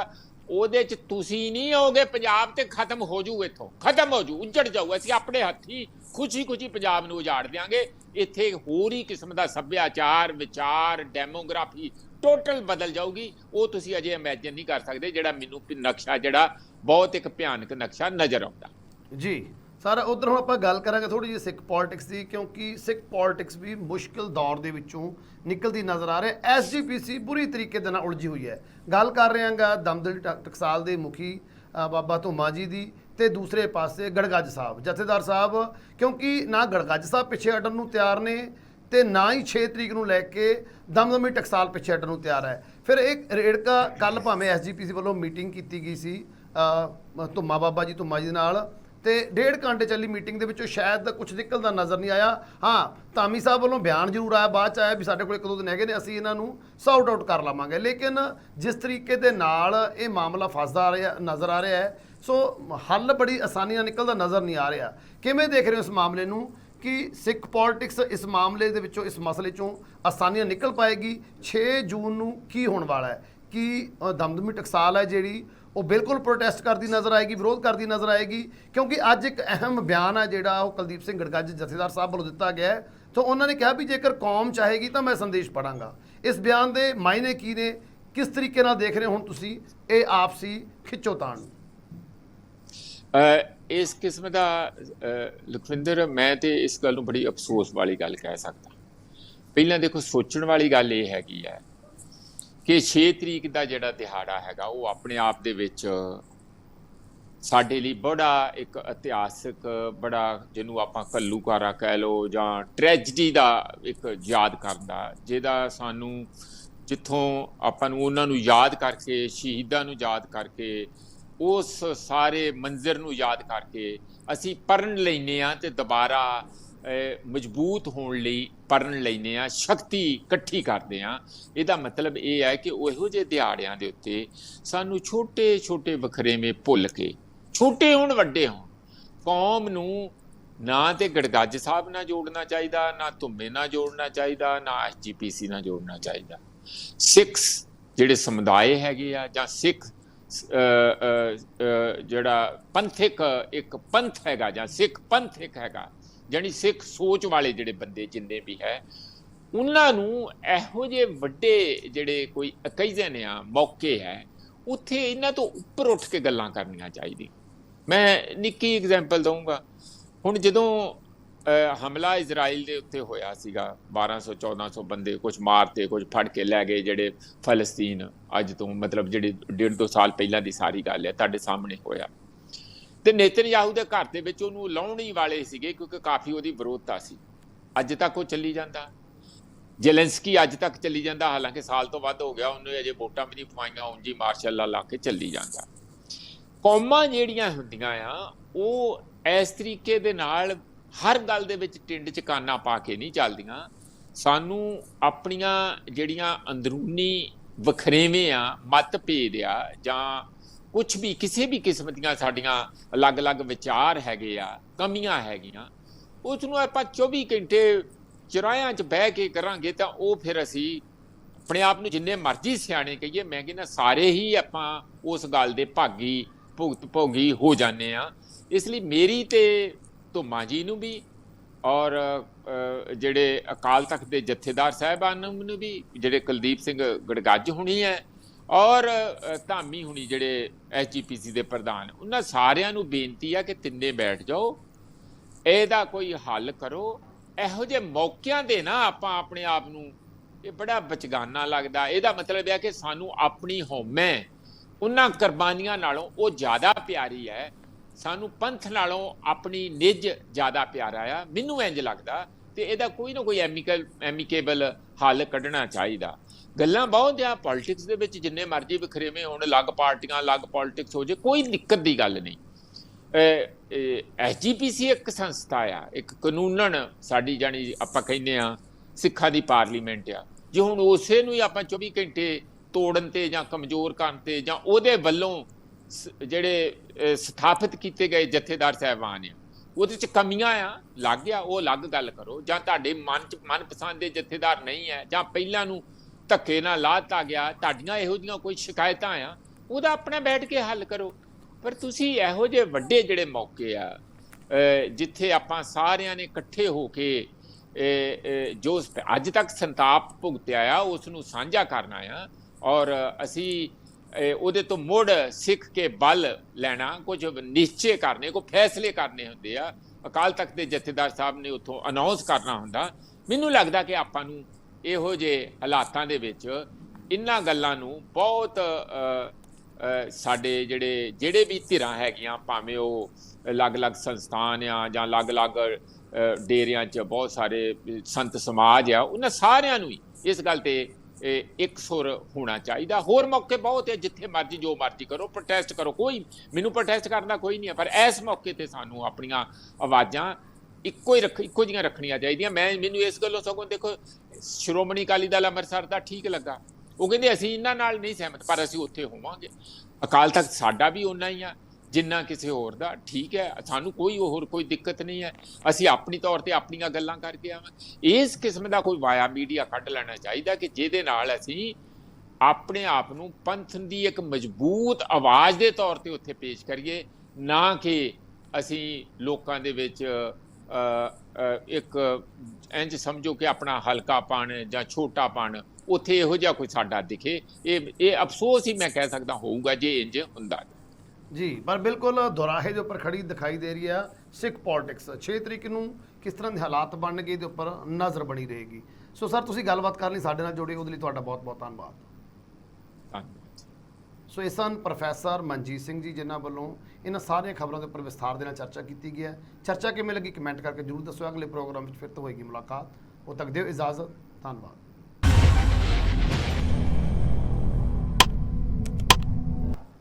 S2: ਉਹਦੇ ਚ ਤੁਸੀਂ ਨਹੀਂ ਹੋਗੇ ਪੰਜਾਬ ਤੇ ਖਤਮ ਹੋ ਜੂ ਇੱਥੋਂ। ਖਤਮ ਹੋ ਜੂ, ਉੱਜੜ ਜਾਊ। ਅਸੀਂ ਆਪਣੇ ਹੱਥੀ ਖੁਸ਼ੀ ਖੁਸ਼ੀ ਪੰਜਾਬ ਨੂੰ ਉਜਾੜ ਦਿਆਂਗੇ। ਇੱਥੇ ਹੋਰ ਹੀ ਕਿਸਮ ਦਾ ਸੱਭਿਆਚਾਰ, ਵਿਚਾਰ, ਡੈਮੋਗ੍ਰਾਫੀ ਟੋਟਲ ਬਦਲ ਜਾਊਗੀ। ਉਹ ਤੁਸੀਂ ਅਜੇ ਇਮੇਜਿਨ ਨਹੀਂ ਕਰ ਸਕਦੇ, ਜਿਹੜਾ ਮੈਨੂੰ ਨਕਸ਼ਾ, ਜਿਹੜਾ ਬਹੁਤ ਇੱਕ ਭਿਆਨਕ ਨਕਸ਼ਾ ਨਜ਼ਰ ਆਉਂਦਾ।
S1: ਜੀ। ਸਰ ਉਧਰ ਹੁਣ ਆਪਾਂ ਗੱਲ ਕਰਾਂਗੇ ਥੋੜੀ ਜਿਹੀ ਸਿੱਖ ਪੋਲਿਟਿਕਸ ਦੀ ਕਿਉਂਕਿ ਸਿੱਖ ਪੋਲਿਟਿਕਸ ਵੀ ਮੁਸ਼ਕਿਲ ਦੌਰ ਦੇ ਵਿੱਚੋਂ ਨਿਕਲਦੀ ਨਜ਼ਰ ਆ ਰਹੀ। ਹੈ ਐਸਜੀਪੀਸੀ ਬੁਰੀ ਤਰੀਕੇ ਦੇ ਨਾਲ ਉਲਝੀ ਹੋਈ ਹੈ। ਗੱਲ ਕਰ ਰਹੇ ਹਾਂਗਾ ਦਮਦਲ ਟ- ਟਕਸਾਲ ਦੇ ਮੁਖੀ ਬਾਬਾ ਧੁਮਾ ਜੀ ਦੀ ਤੇ ਦੂਸਰੇ ਪਾਸੇ ਗੜਗੱਜ ਸਾਹਿਬ। ਜਥੇਦਾਰ ਸਾਹਿਬ ਕਿਉਂਕਿ ਨਾ ਗੜਗੱਜ ਸਾਹਿਬ ਪਿੱਛੇ ਹਟਣ ਨੂੰ ਤਿਆਰ ਨੇ ਤੇ ਨਾ ਹੀ 6 ਤਰੀਕ ਨੂੰ ਲੈ ਕੇ ਦਮਦਮੀ ਟਕਸਾਲ ਪਿੱਛੇ ਹਟਣ ਨੂੰ ਤਿਆਰ ਹੈ। ਫਿਰ ਇੱਕ ਰੇੜਕਾ ਕੱਲ ਭਾਵੇਂ ਐਸਜੀਪੀਸੀ ਵੱਲੋਂ ਮੀਟਿੰਗ ਕੀਤੀ ਗਈ ਸੀ ਅ, ਧੁੰਮਾ ਬਾਬਾ ਜੀ ਧੁੰਮਾ ਜੀ ਨਾਲ ਤੇ ਡੇਢ ਘੰਟੇ ਚੱਲੀ ਮੀਟਿੰਗ ਦੇ ਵਿੱਚੋਂ ਸ਼ਾਇਦ ਕੁਝ ਨਿਕਲਦਾ ਨਜ਼ਰ ਨਹੀਂ ਆਇਆ। ਹਾਂ, ਧਾਮੀ ਸਾਹਿਬ ਵੱਲੋਂ ਬਿਆਨ ਜ਼ਰੂਰ ਆਇਆ, ਬਾਅਦ ਚ ਆਇਆ ਵੀ ਸਾਡੇ ਕੋਲ ਇੱਕ ਦੋ ਦਿਨ ਹੈਗੇ ਨੇ, ਅਸੀਂ ਇਹਨਾਂ ਨੂੰ ਸੌਟ ਆਊਟ ਕਰ ਲਵਾਂਗੇ। ਲੇਕਿਨ ਜਿਸ ਤਰੀਕੇ ਦੇ ਨਾਲ ਇਹ ਮਾਮਲਾ ਫਸਦਾ ਆ ਰਿਹਾ, ਨਜ਼ਰ ਆ ਰਿਹਾ ਹੈ, ਸੋ ਹੱਲ ਬੜੀ ਆਸਾਨੀ ਨਾਲ ਨਿਕਲਦਾ ਨਜ਼ਰ ਨਹੀਂ ਆ ਰਿਹਾ। ਕਿਵੇਂ ਦੇਖ ਰਹੇ ਹੋ ਇਸ ਮਾਮਲੇ ਨੂੰ ਕਿ ਸਿੱਖ ਪੋਲਿਟਿਕਸ ਇਸ ਮਾਮਲੇ ਦੇ ਵਿੱਚੋਂ, ਇਸ ਮਸਲੇ ਚੋਂ ਆਸਾਨੀ ਨਾਲ ਨਿਕਲ ਪਾਏਗੀ? 6 ਜੂਨ ਨੂੰ ਕੀ ਹੋਣ ਵਾਲਾ ਹੈ? ਕੀ ਦਮਦਮੀ ਟਕਸਾਲ ਹੈ ਜਿਹੜੀ? ਉਹ ਬਿਲਕੁਲ ਪ੍ਰੋਟੈਸਟ ਕਰਦੀ ਨਜ਼ਰ ਆਏਗੀ ਵਿਰੋਧ ਕਰਦੀ ਨਜ਼ਰ ਆਏਗੀ ਕਿਉਂਕਿ ਅੱਜ ਇੱਕ ਅਹਿਮ ਬਿਆਨ ਹੈ ਜਿਹੜਾ ਉਹ ਕੁਲਦੀਪ ਸਿੰਘ ਗੜਗੱਜ ਜਥੇਦਾਰ ਸਾਹਿਬ ਵੱਲੋਂ ਦਿੱਤਾ ਗਿਆ ਹੈ ਤਾਂ ਉਹਨਾਂ ਨੇ ਕਿਹਾ ਵੀ ਜੇਕਰ ਕੌਮ ਚਾਹੇਗੀ ਤਾਂ ਮੈਂ ਸੰਦੇਸ਼ ਪੜਾਂਗਾ ਇਸ ਬਿਆਨ ਦੇ ਮਾਇਨੇ ਕੀ ਨੇ ਕਿਸ ਤਰੀਕੇ ਨਾਲ ਦੇਖ ਰਹੇ ਹੋ ਹੁਣ ਤੁਸੀਂ ਇਹ ਆਪਸੀ ਖਿੱਚੋਤਾਣ ਨੂੰ
S2: ਅ, ਇਸ ਕਿਸਮ ਦਾ ਅ, ਲਖਵਿੰਦਰ ਮੈਂ ਤੇ ਇਸ ਗੱਲ ਨੂੰ ਬੜੀ ਅਫਸੋਸ ਵਾਲੀ ਗੱਲ ਕਹਿ ਸਕਦਾ ਪਹਿਲਾਂ ਦੇਖੋ ਸੋਚਣ ਵਾਲੀ ਗੱਲ ਇਹ ਹੈਗੀ ਹੈ ਕਿ 6 ਤਰੀਕ ਦਾ ਜਿਹੜਾ ਦਿਹਾੜਾ ਹੈਗਾ, ਉਹ ਆਪਣੇ ਆਪ ਦੇ ਵਿੱਚ ਸਾਡੇ ਲਈ ਬੜਾ ਇੱਕ ਇਤਿਹਾਸਕ, ਬੜਾ ਜਿਹਨੂੰ ਆਪਾਂ ਕੱਲੂਕਾਰਾ ਕਹਿ ਲਓ ਜਾਂ ਟ੍ਰੈਜਡੀ ਦਾ ਇੱਕ ਯਾਦ ਕਰਦਾ, ਜਿਹਦਾ ਸਾਨੂੰ ਜਿੱਥੋਂ ਆਪਾਂ ਨੂੰ ਉਹਨਾਂ ਨੂੰ ਯਾਦ ਕਰਕੇ, ਸ਼ਹੀਦਾਂ ਨੂੰ ਯਾਦ ਕਰਕੇ, ਉਸ ਸਾਰੇ ਮੰਜ਼ਰ ਨੂੰ ਯਾਦ ਕਰਕੇ ਅਸੀਂ ਪੜਨ ਲੈਨੇ ਆ ਤੇ ਦੁਬਾਰਾ ਮਜ਼ਬੂਤ ਹੋਣ ਲਈ ਪੜਨ ਲੈਨੇ ਆ, ਸ਼ਕਤੀ ਇਕੱਠੀ ਕਰਦੇ ਆ। ਇਹਦਾ ਮਤਲਬ ਇਹ ਹੈ ਕਿ ਉਹ ਇਹੋ ਜਿਹੇ ਦਿਹਾੜਿਆਂ ਦੇ ਉੱਤੇ ਸਾਨੂੰ ਛੋਟੇ ਛੋਟੇ ਵਖਰੇਵੇਂ ਭੁੱਲ ਕੇ, ਛੋਟੇ ਹੋਣ, ਵੱਡੇ ਹੋਣ, ਕੌਮ ਨੂੰ ਨਾ ਤੇ ਗੜਗੱਜ ਸਾਹਿਬ ਨਾਲ ਜੋੜਨਾ ਚਾਹੀਦਾ, ਨਾ ਧੁੰਮੇ ਨਾਲ ਜੋੜਨਾ ਚਾਹੀਦਾ, ਨਾ ਐਸਜੀਪੀਸੀ ਨਾਲ ਜੋੜਨਾ ਚਾਹੀਦਾ। ਸਿੱਖ ਜਿਹੜੇ ਸਮੁਦਾਇ ਹੈਗੇ ਆ ਜਾਂ ਸਿੱਖ ਜਿਹੜਾ ਪੰਥਿਕ ਇੱਕ ਪੰਥ ਹੈਗਾ ਜਾਂ ਸਿੱਖ ਪੰਥ ਇੱਕ ਹੈਗਾ ਜਾਣੀ ਸਿੱਖ ਸੋਚ ਵਾਲੇ ਜਿਹੜੇ ਬੰਦੇ ਜਿੰਨੇ ਵੀ ਹੈ ਉਹਨਾਂ ਨੂੰ ਇਹੋ ਜਿਹੇ ਵੱਡੇ ਜਿਹੜੇ ਕੋਈ ਅਕੇਜਨ ਆ ਮੌਕੇ ਹੈ ਉੱਥੇ ਇਹਨਾਂ ਤੋਂ ਉੱਪਰ ਉੱਠ ਕੇ ਗੱਲਾਂ ਕਰਨੀਆਂ ਚਾਹੀਦੀਆਂ। ਮੈਂ ਨਿੱਕੀ ਐਗਜ਼ਾਮਪਲ ਦਊਂਗਾ। ਹੁਣ ਜਦੋਂ ਅਹ, ਹਮਲਾ ਇਜ਼ਰਾਈਲ ਦੇ ਉੱਤੇ ਹੋਇਆ ਸੀਗਾ 1200 1400 ਬੰਦੇ ਕੁਝ ਮਾਰਤੇ ਕੁਝ ਫੜ ਕੇ ਲੈ ਗਏ ਜਿਹੜੇ ਫਲਸਤੀਨ ਅੱਜ ਤੋਂ ਮਤਲਬ ਜਿਹੜੇ ਡੇਢ ਦੋ ਸਾਲ ਪਹਿਲਾਂ ਦੀ ਸਾਰੀ ਗੱਲ ਹੈ ਤੁਹਾਡੇ ਸਾਹਮਣੇ ਹੋਇਆ। ਤੇ ਨੇਤਨਯਾਹੂ ਦੇ ਘਰ ਦੇ ਵਿੱਚ ਉਹਨੂੰ ਲਾਉਣ ਹੀ ਵਾਲੇ ਸੀਗੇ, ਕਿਉਂਕਿ ਕਾਫੀ ਉਹਦੀ ਵਿਰੋਧਤਾ ਸੀ। ਅੱਜ ਤੱਕ ਉਹ ਚੱਲੀ ਜਾਂਦਾ। ਜ਼ੈਲੈਂਸਕੀ ਅੱਜ ਤੱਕ ਚੱਲੀ ਜਾਂਦਾ, ਹਾਲਾਂਕਿ ਸਾਲ ਤੋਂ ਵੱਧ ਹੋ ਗਿਆ, ਉਹਨੇ ਅਜੇ ਵੋਟਾਂ ਵੀ ਨਹੀਂ ਪਵਾਈਆਂ ਉਂਝ ਹੀ ਮਾਰਸ਼ਲ ਲਾ ਲਾ ਕੇ ਚੱਲੀ ਜਾਂਦਾ। ਕੌਮਾਂ ਜਿਹੜੀਆਂ ਹੁੰਦੀਆਂ ਆ, ਉਹ ਇਸ ਤਰੀਕੇ ਦੇ ਨਾਲ ਹਰ ਗੱਲ ਦੇ ਵਿੱਚ ਟਿੰਡ ਚ ਕਾਨਾ ਪਾ ਕੇ ਨਹੀਂ ਚੱਲਦੀਆਂ। ਸਾਨੂੰ ਆਪਣੀਆਂ ਜਿਹੜੀਆਂ ਅੰਦਰੂਨੀ ਵਖਰੇਵੇਂ ਆ, ਮਤਭੇਦ ਆ, ਜਾਂ ਕੁਝ ਵੀ, ਕਿਸੇ ਵੀ ਕਿਸਮ ਦੀਆਂ ਸਾਡੀਆਂ ਅਲੱਗ-ਅਲੱਗ ਵਿਚਾਰ ਹੈਗੇ ਆ, ਕਮੀਆਂ ਹੈਗੀਆਂ ਉਸ ਨੂੰ ਆਪਾਂ 24 ਘੰਟੇ ਚੁਰਾਇਆਂ 'ਚ ਬਹਿ ਕੇ ਕਰਾਂਗੇ ਤਾਂ ਉਹ ਫਿਰ ਅਸੀਂ ਆਪਣੇ ਆਪ ਨੂੰ ਜਿੰਨੇ ਮਰਜ਼ੀ ਸਿਆਣੇ ਕਹੀਏ, ਮੈਂ ਕਹਿੰਦਾ ਸਾਰੇ ਹੀ ਆਪਾਂ ਉਸ ਗੱਲ ਦੇ ਭਾਗੀ, ਭੁਗਤ ਭੋਗੀ ਹੋ ਜਾਂਦੇ ਆ ਇਸ ਲਈ ਮੇਰੀ ਤੇ ਧੁਮਾ ਜੀ ਨੂੰ ਵੀ ਔਰ ਜਿਹੜੇ ਅਕਾਲ ਤਖਤ ਦੇ ਜਥੇਦਾਰ ਸਾਹਿਬਾਨ ਨੂੰ ਵੀ, ਜਿਹੜੇ ਕੁਲਦੀਪ ਸਿੰਘ ਗੜਗੱਜ ਹੁਣੀ ਹੈ ਔਰ ਧਾਮੀ ਹੁਣੀ ਜਿਹੜੇ ਐਸਜੀਪੀਸੀ ਦੇ ਪ੍ਰਧਾਨ, ਉਹਨਾਂ ਸਾਰਿਆਂ ਨੂੰ ਬੇਨਤੀ ਆ ਕਿ ਤਿੰਨੇ ਬੈਠ ਜਾਓ। ਇਹਦਾ ਕੋਈ ਹੱਲ ਕਰੋ। ਇਹੋ ਜਿਹੇ ਮੌਕਿਆਂ ਦੇ ਨਾ ਆਪਾਂ ਆਪਣੇ ਆਪ ਨੂੰ, ਇਹ ਬੜਾ ਬਚਗਾਨਾ ਲੱਗਦਾ। ਇਹਦਾ ਮਤਲਬ ਇਹ ਕਿ ਸਾਨੂੰ ਆਪਣੀ ਹਉਮੈ, ਉਹਨਾਂ ਕੁਰਬਾਨੀਆਂ ਨਾਲੋਂ ਉਹ ਜ਼ਿਆਦਾ ਪਿਆਰੀ ਹੈ। ਸਾਨੂੰ ਪੰਥ ਨਾਲੋਂ ਆਪਣੀ ਨਿੱਜ ਜ਼ਿਆਦਾ ਪਿਆਰਾ ਆ। ਮੈਨੂੰ ਇੰਜ ਲੱਗਦਾ ਤੇ ਇਹਦਾ ਕੋਈ ਨਾ ਕੋਈ ਐਮੀਕਲ, ਐਮੀਕੇਬਲ ਹੱਲ ਕੱਢਣਾ ਚਾਹੀਦਾ। ਗੱਲਾਂ ਬਹੁਤ ਆ ਪੋਲਿਟਿਕਸ ਦੇ ਵਿੱਚ ਜਿੰਨੇ ਮਰਜ਼ੀ ਵਿਖਰੇਵੇਂ ਹੋਣ, ਅਲੱਗ ਪਾਰਟੀਆਂ, ਅਲੱਗ ਪੋਲਿਟਿਕਸ ਹੋ ਜੇ, ਕੋਈ ਦਿੱਕਤ ਦੀ ਗੱਲ ਨਹੀਂ। ਐਸਜੀਪੀਸੀ ਇੱਕ ਸੰਸਥਾ ਆ, ਇੱਕ ਕਾਨੂੰਨਨ ਸਾਡੀ ਜਾਨੀ ਆਪਾਂ ਕਹਿੰਦੇ ਆ, ਸਿੱਖਾਂ ਦੀ ਪਾਰਲੀਮੈਂਟ ਆ, ਜੇ ਹੁਣ ਉਸੇ ਨੂੰ ਹੀ ਆਪਾਂ 24 ਘੰਟੇ ਤੋੜਨ ਤੇ ਜਾਂ ਕਮਜ਼ੋਰ ਕਰਨ ਤੇ ਜਾਂ ਉਹਦੇ ਵੱਲੋਂ ਸ- ਜਿਹੜੇ ਸਥਾਪਿਤ ਕੀਤੇ ਗਏ ਜਥੇਦਾਰ ਸਾਹਿਬਾਨ ਆ ਉਹਦੇ ਚ ਕਮੀਆਂ ਆ, ਲੱਗ ਗਿਆ, ਉਹ ਅਲੱਗ ਗੱਲ ਕਰੋ। ਜਾਂ ਤੁਹਾਡੇ ਮਨ ਚ ਮਨਪਸੰਦ ਦੇ ਜਥੇਦਾਰ ਨਹੀਂ ਹੈ, ਜਾਂ ਪਹਿਲਾਂ ਨੂੰ ਧੱਕੇ ਨਾਲ ਲਾਤਾ ਗਿਆ, ਤੁਹਾਡੀਆਂ ਇਹੋ ਜਿਹੀਆਂ ਕੋਈ ਸ਼ਿਕਾਇਤਾਂ ਆ, ਉਹਦਾ ਆਪਣਾ ਬੈਠ ਕੇ ਹੱਲ ਕਰੋ। ਪਰ ਤੁਸੀਂ ਇਹੋ ਜਿਹੇ ਵੱਡੇ ਜਿਹੜੇ ਮੌਕੇ ਆ ਜਿੱਥੇ ਆਪਾਂ ਸਾਰਿਆਂ ਨੇ ਇਕੱਠੇ ਹੋ ਕੇ ਜੋ ਅੱਜ ਤੱਕ ਸੰਤਾਪ ਭੁਗਤਿਆ ਆ, ਉਸ ਨੂੰ ਸਾਂਝਾ ਕਰਨਾ ਆ, ਔਰ ਅਸੀਂ ਉਹਦੇ ਤੋਂ ਮੁੜ ਸਿੱਖ ਕੇ ਬਲ ਲੈਣਾ, ਕੁਝ ਨਿਸ਼ਚੇ ਕਰਨੇ ਕੋ ਫੈਸਲੇ ਕਰਨੇ ਹੁੰਦੇ ਆ। ਅਕਾਲ ਤਖਤ ਦੇ ਜਥੇਦਾਰ ਸਾਹਿਬ ਨੇ ਉੱਥੋਂ ਅਨਾਉਂਸ ਕਰਨਾ ਹੁੰਦਾ। ਮੈਨੂੰ ਲੱਗਦਾ ਕਿ ਆਪਾਂ ਨੂੰ ਇਹੋ ਜਿਹੇ ਹਾਲਾਤਾਂ ਦੇ ਵਿੱਚ ਇਹਨਾਂ ਗੱਲਾਂ ਨੂੰ ਬਹੁਤ ਸਾਡੇ ਜਿਹੜੇ ਜਿਹੜੇ ਵੀ ਧਿਰਾਂ ਹੈਗੀਆਂ, ਭਾਵੇਂ ਉਹ ਅਲੱਗ-ਅਲੱਗ ਸੰਸਥਾਨ ਆ ਜਾਂ ਅਲੱਗ-ਅਲੱਗ ਡੇਰਿਆਂ 'ਚ ਬਹੁਤ ਸਾਰੇ ਸੰਤ ਸਮਾਜ ਆ, ਉਹਨਾਂ ਸਾਰਿਆਂ ਨੂੰ ਹੀ ਇਸ ਗੱਲ ਤੇ ਇੱਕ ਸੁਰ ਹੋਣਾ ਚਾਹੀਦਾ। ਹੋਰ ਮੌਕੇ ਬਹੁਤ ਹੈ, ਜਿੱਥੇ ਮਰਜ਼ੀ, ਜੋ ਮਰਜ਼ੀ ਕਰੋ ਪ੍ਰੋਟੈਸਟ ਕਰੋ। ਕੋਈ, ਮੈਨੂੰ ਪ੍ਰੋਟੈਸਟ ਕਰਨ ਦਾ ਕੋਈ ਨਹੀਂ ਹੈ, ਪਰ ਇਸ ਮੌਕੇ ਤੇ ਸਾਨੂੰ ਆਪਣੀਆਂ ਆਵਾਜ਼ਾਂ ਇੱਕੋ ਹੀ ਰੱਖ, ਇੱਕੋ ਜਿਹੀਆਂ ਰੱਖਣੀਆਂ ਚਾਹੀਦੀਆਂ। ਮੈਂ, ਮੈਨੂੰ ਇਸ ਗੱਲੋਂ ਸਗੋਂ ਦੇਖੋ, ਸ਼੍ਰੋਮਣੀ ਅਕਾਲੀ ਦਲ ਅੰਮ੍ਰਿਤਸਰ ਦਾ ਠੀਕ ਲੱਗਾ। ਉਹ ਕਹਿੰਦੇ, ਅਸੀਂ ਇਹਨਾਂ ਨਾਲ ਨਹੀਂ ਸਹਿਮਤ, ਪਰ ਅਸੀਂ ਉੱਥੇ ਹੋਵਾਂਗੇ। ਅਕਾਲ ਤਖਤ ਸਾਡਾ ਵੀ ਓਨਾ ਹੀ ਆ। ਜਿੰਨਾ ਕਿਸੇ ਹੋਰ ਦਾ, ਠੀਕ ਹੈ, ਸਾਨੂੰ ਕੋਈ ਹੋਰ ਕੋਈ ਦਿੱਕਤ ਨਹੀਂ ਹੈ। ਅਸੀਂ ਆਪਣੀ ਤੌਰ ਤੇ ਆਪਣੀਆਂ ਗੱਲਾਂ ਕਰਕੇ ਆਵਾਂ। ਇਸ ਕਿਸਮ ਦਾ ਕੋਈ ਵਾਇਆ ਮੀਡੀਆ ਕੱਢ ਲੈਣਾ ਚਾਹੀਦਾ ਕਿ ਜਿਹਦੇ ਨਾਲ ਅਸੀਂ ਆਪਣੇ ਆਪ ਨੂੰ ਪੰਥ ਦੀ ਇੱਕ ਮਜ਼ਬੂਤ ਆਵਾਜ਼ ਦੇ ਤੌਰ ਤੇ ਉੱਥੇ ਪੇਸ਼ ਕਰੀਏ, ਨਾ ਕਿ ਅਸੀਂ ਲੋਕਾਂ ਦੇ ਵਿੱਚ ਇੱਕ ਇੰਜ ਸਮਝੋ ਕਿ ਆਪਣਾ ਹਲਕਾਪਣ ਜਾਂ ਛੋਟਾਪਣ, ਉੱਥੇ ਇਹੋ ਜਿਹਾ ਕੋਈ ਸਾਡਾ ਦਿਖੇ। ਇਹ ਇਹ ਅਫਸੋਸ ਹੀ ਮੈਂ ਕਹਿ ਸਕਦਾ ਹੋਊਗਾ ਜੇ ਇੰਜ ਹੁੰਦਾ
S1: ਜੀ ਪਰ ਬਿਲਕੁਲ ਦੁਰਾਹੇ ਦੇ ਉੱਪਰ ਖੜੀ ਦਿਖਾਈ ਦੇ ਰਹੀ ਆ ਸਿੱਖ ਪੋਲਿਟਿਕਸ 6 ਤਰੀਕ ਨੂੰ ਕਿਸ ਤਰ੍ਹਾਂ ਦੇ ਹਾਲਾਤ ਬਣਨਗੇ ਇਹਦੇ ਉੱਪਰ ਨਜ਼ਰ ਬਣੀ ਰਹੇਗੀ। ਸੋ ਸਰ ਤੁਸੀਂ ਗੱਲਬਾਤ ਕਰ ਲਈ ਸਾਡੇ ਨਾਲ ਜੁੜੇ ਉਹਦੇ ਲਈ ਤੁਹਾਡਾ ਬਹੁਤ ਬਹੁਤ ਧੰਨਵਾਦ।
S2: ਧੰਨਵਾਦ।
S1: ਸੋ ਇਹ ਸਨ ਪ੍ਰੋਫੈਸਰ ਮਨਜੀਤ ਸਿੰਘ ਜੀ ਜਿਨ੍ਹਾਂ ਵੱਲੋਂ ਇਹਨਾਂ ਸਾਰੀਆਂ ਖਬਰਾਂ ਦੇ ਉੱਪਰ ਵਿਸਥਾਰ ਦੇ ਨਾਲ ਚਰਚਾ ਕੀਤੀ ਗਈ ਹੈ। ਚਰਚਾ ਕਿਵੇਂ ਲੱਗੀ ਕਮੈਂਟ ਕਰਕੇ ਜਰੂਰ ਦੱਸੋ। ਅਗਲੇ ਪ੍ਰੋਗਰਾਮ ਵਿੱਚ ਫਿਰ ਤੋਂ ਹੋਏਗੀ ਮੁਲਾਕਾਤ। ਉਹ ਤੱਕ ਦਿਓ ਇਜਾਜ਼ਤ। ਧੰਨਵਾਦ।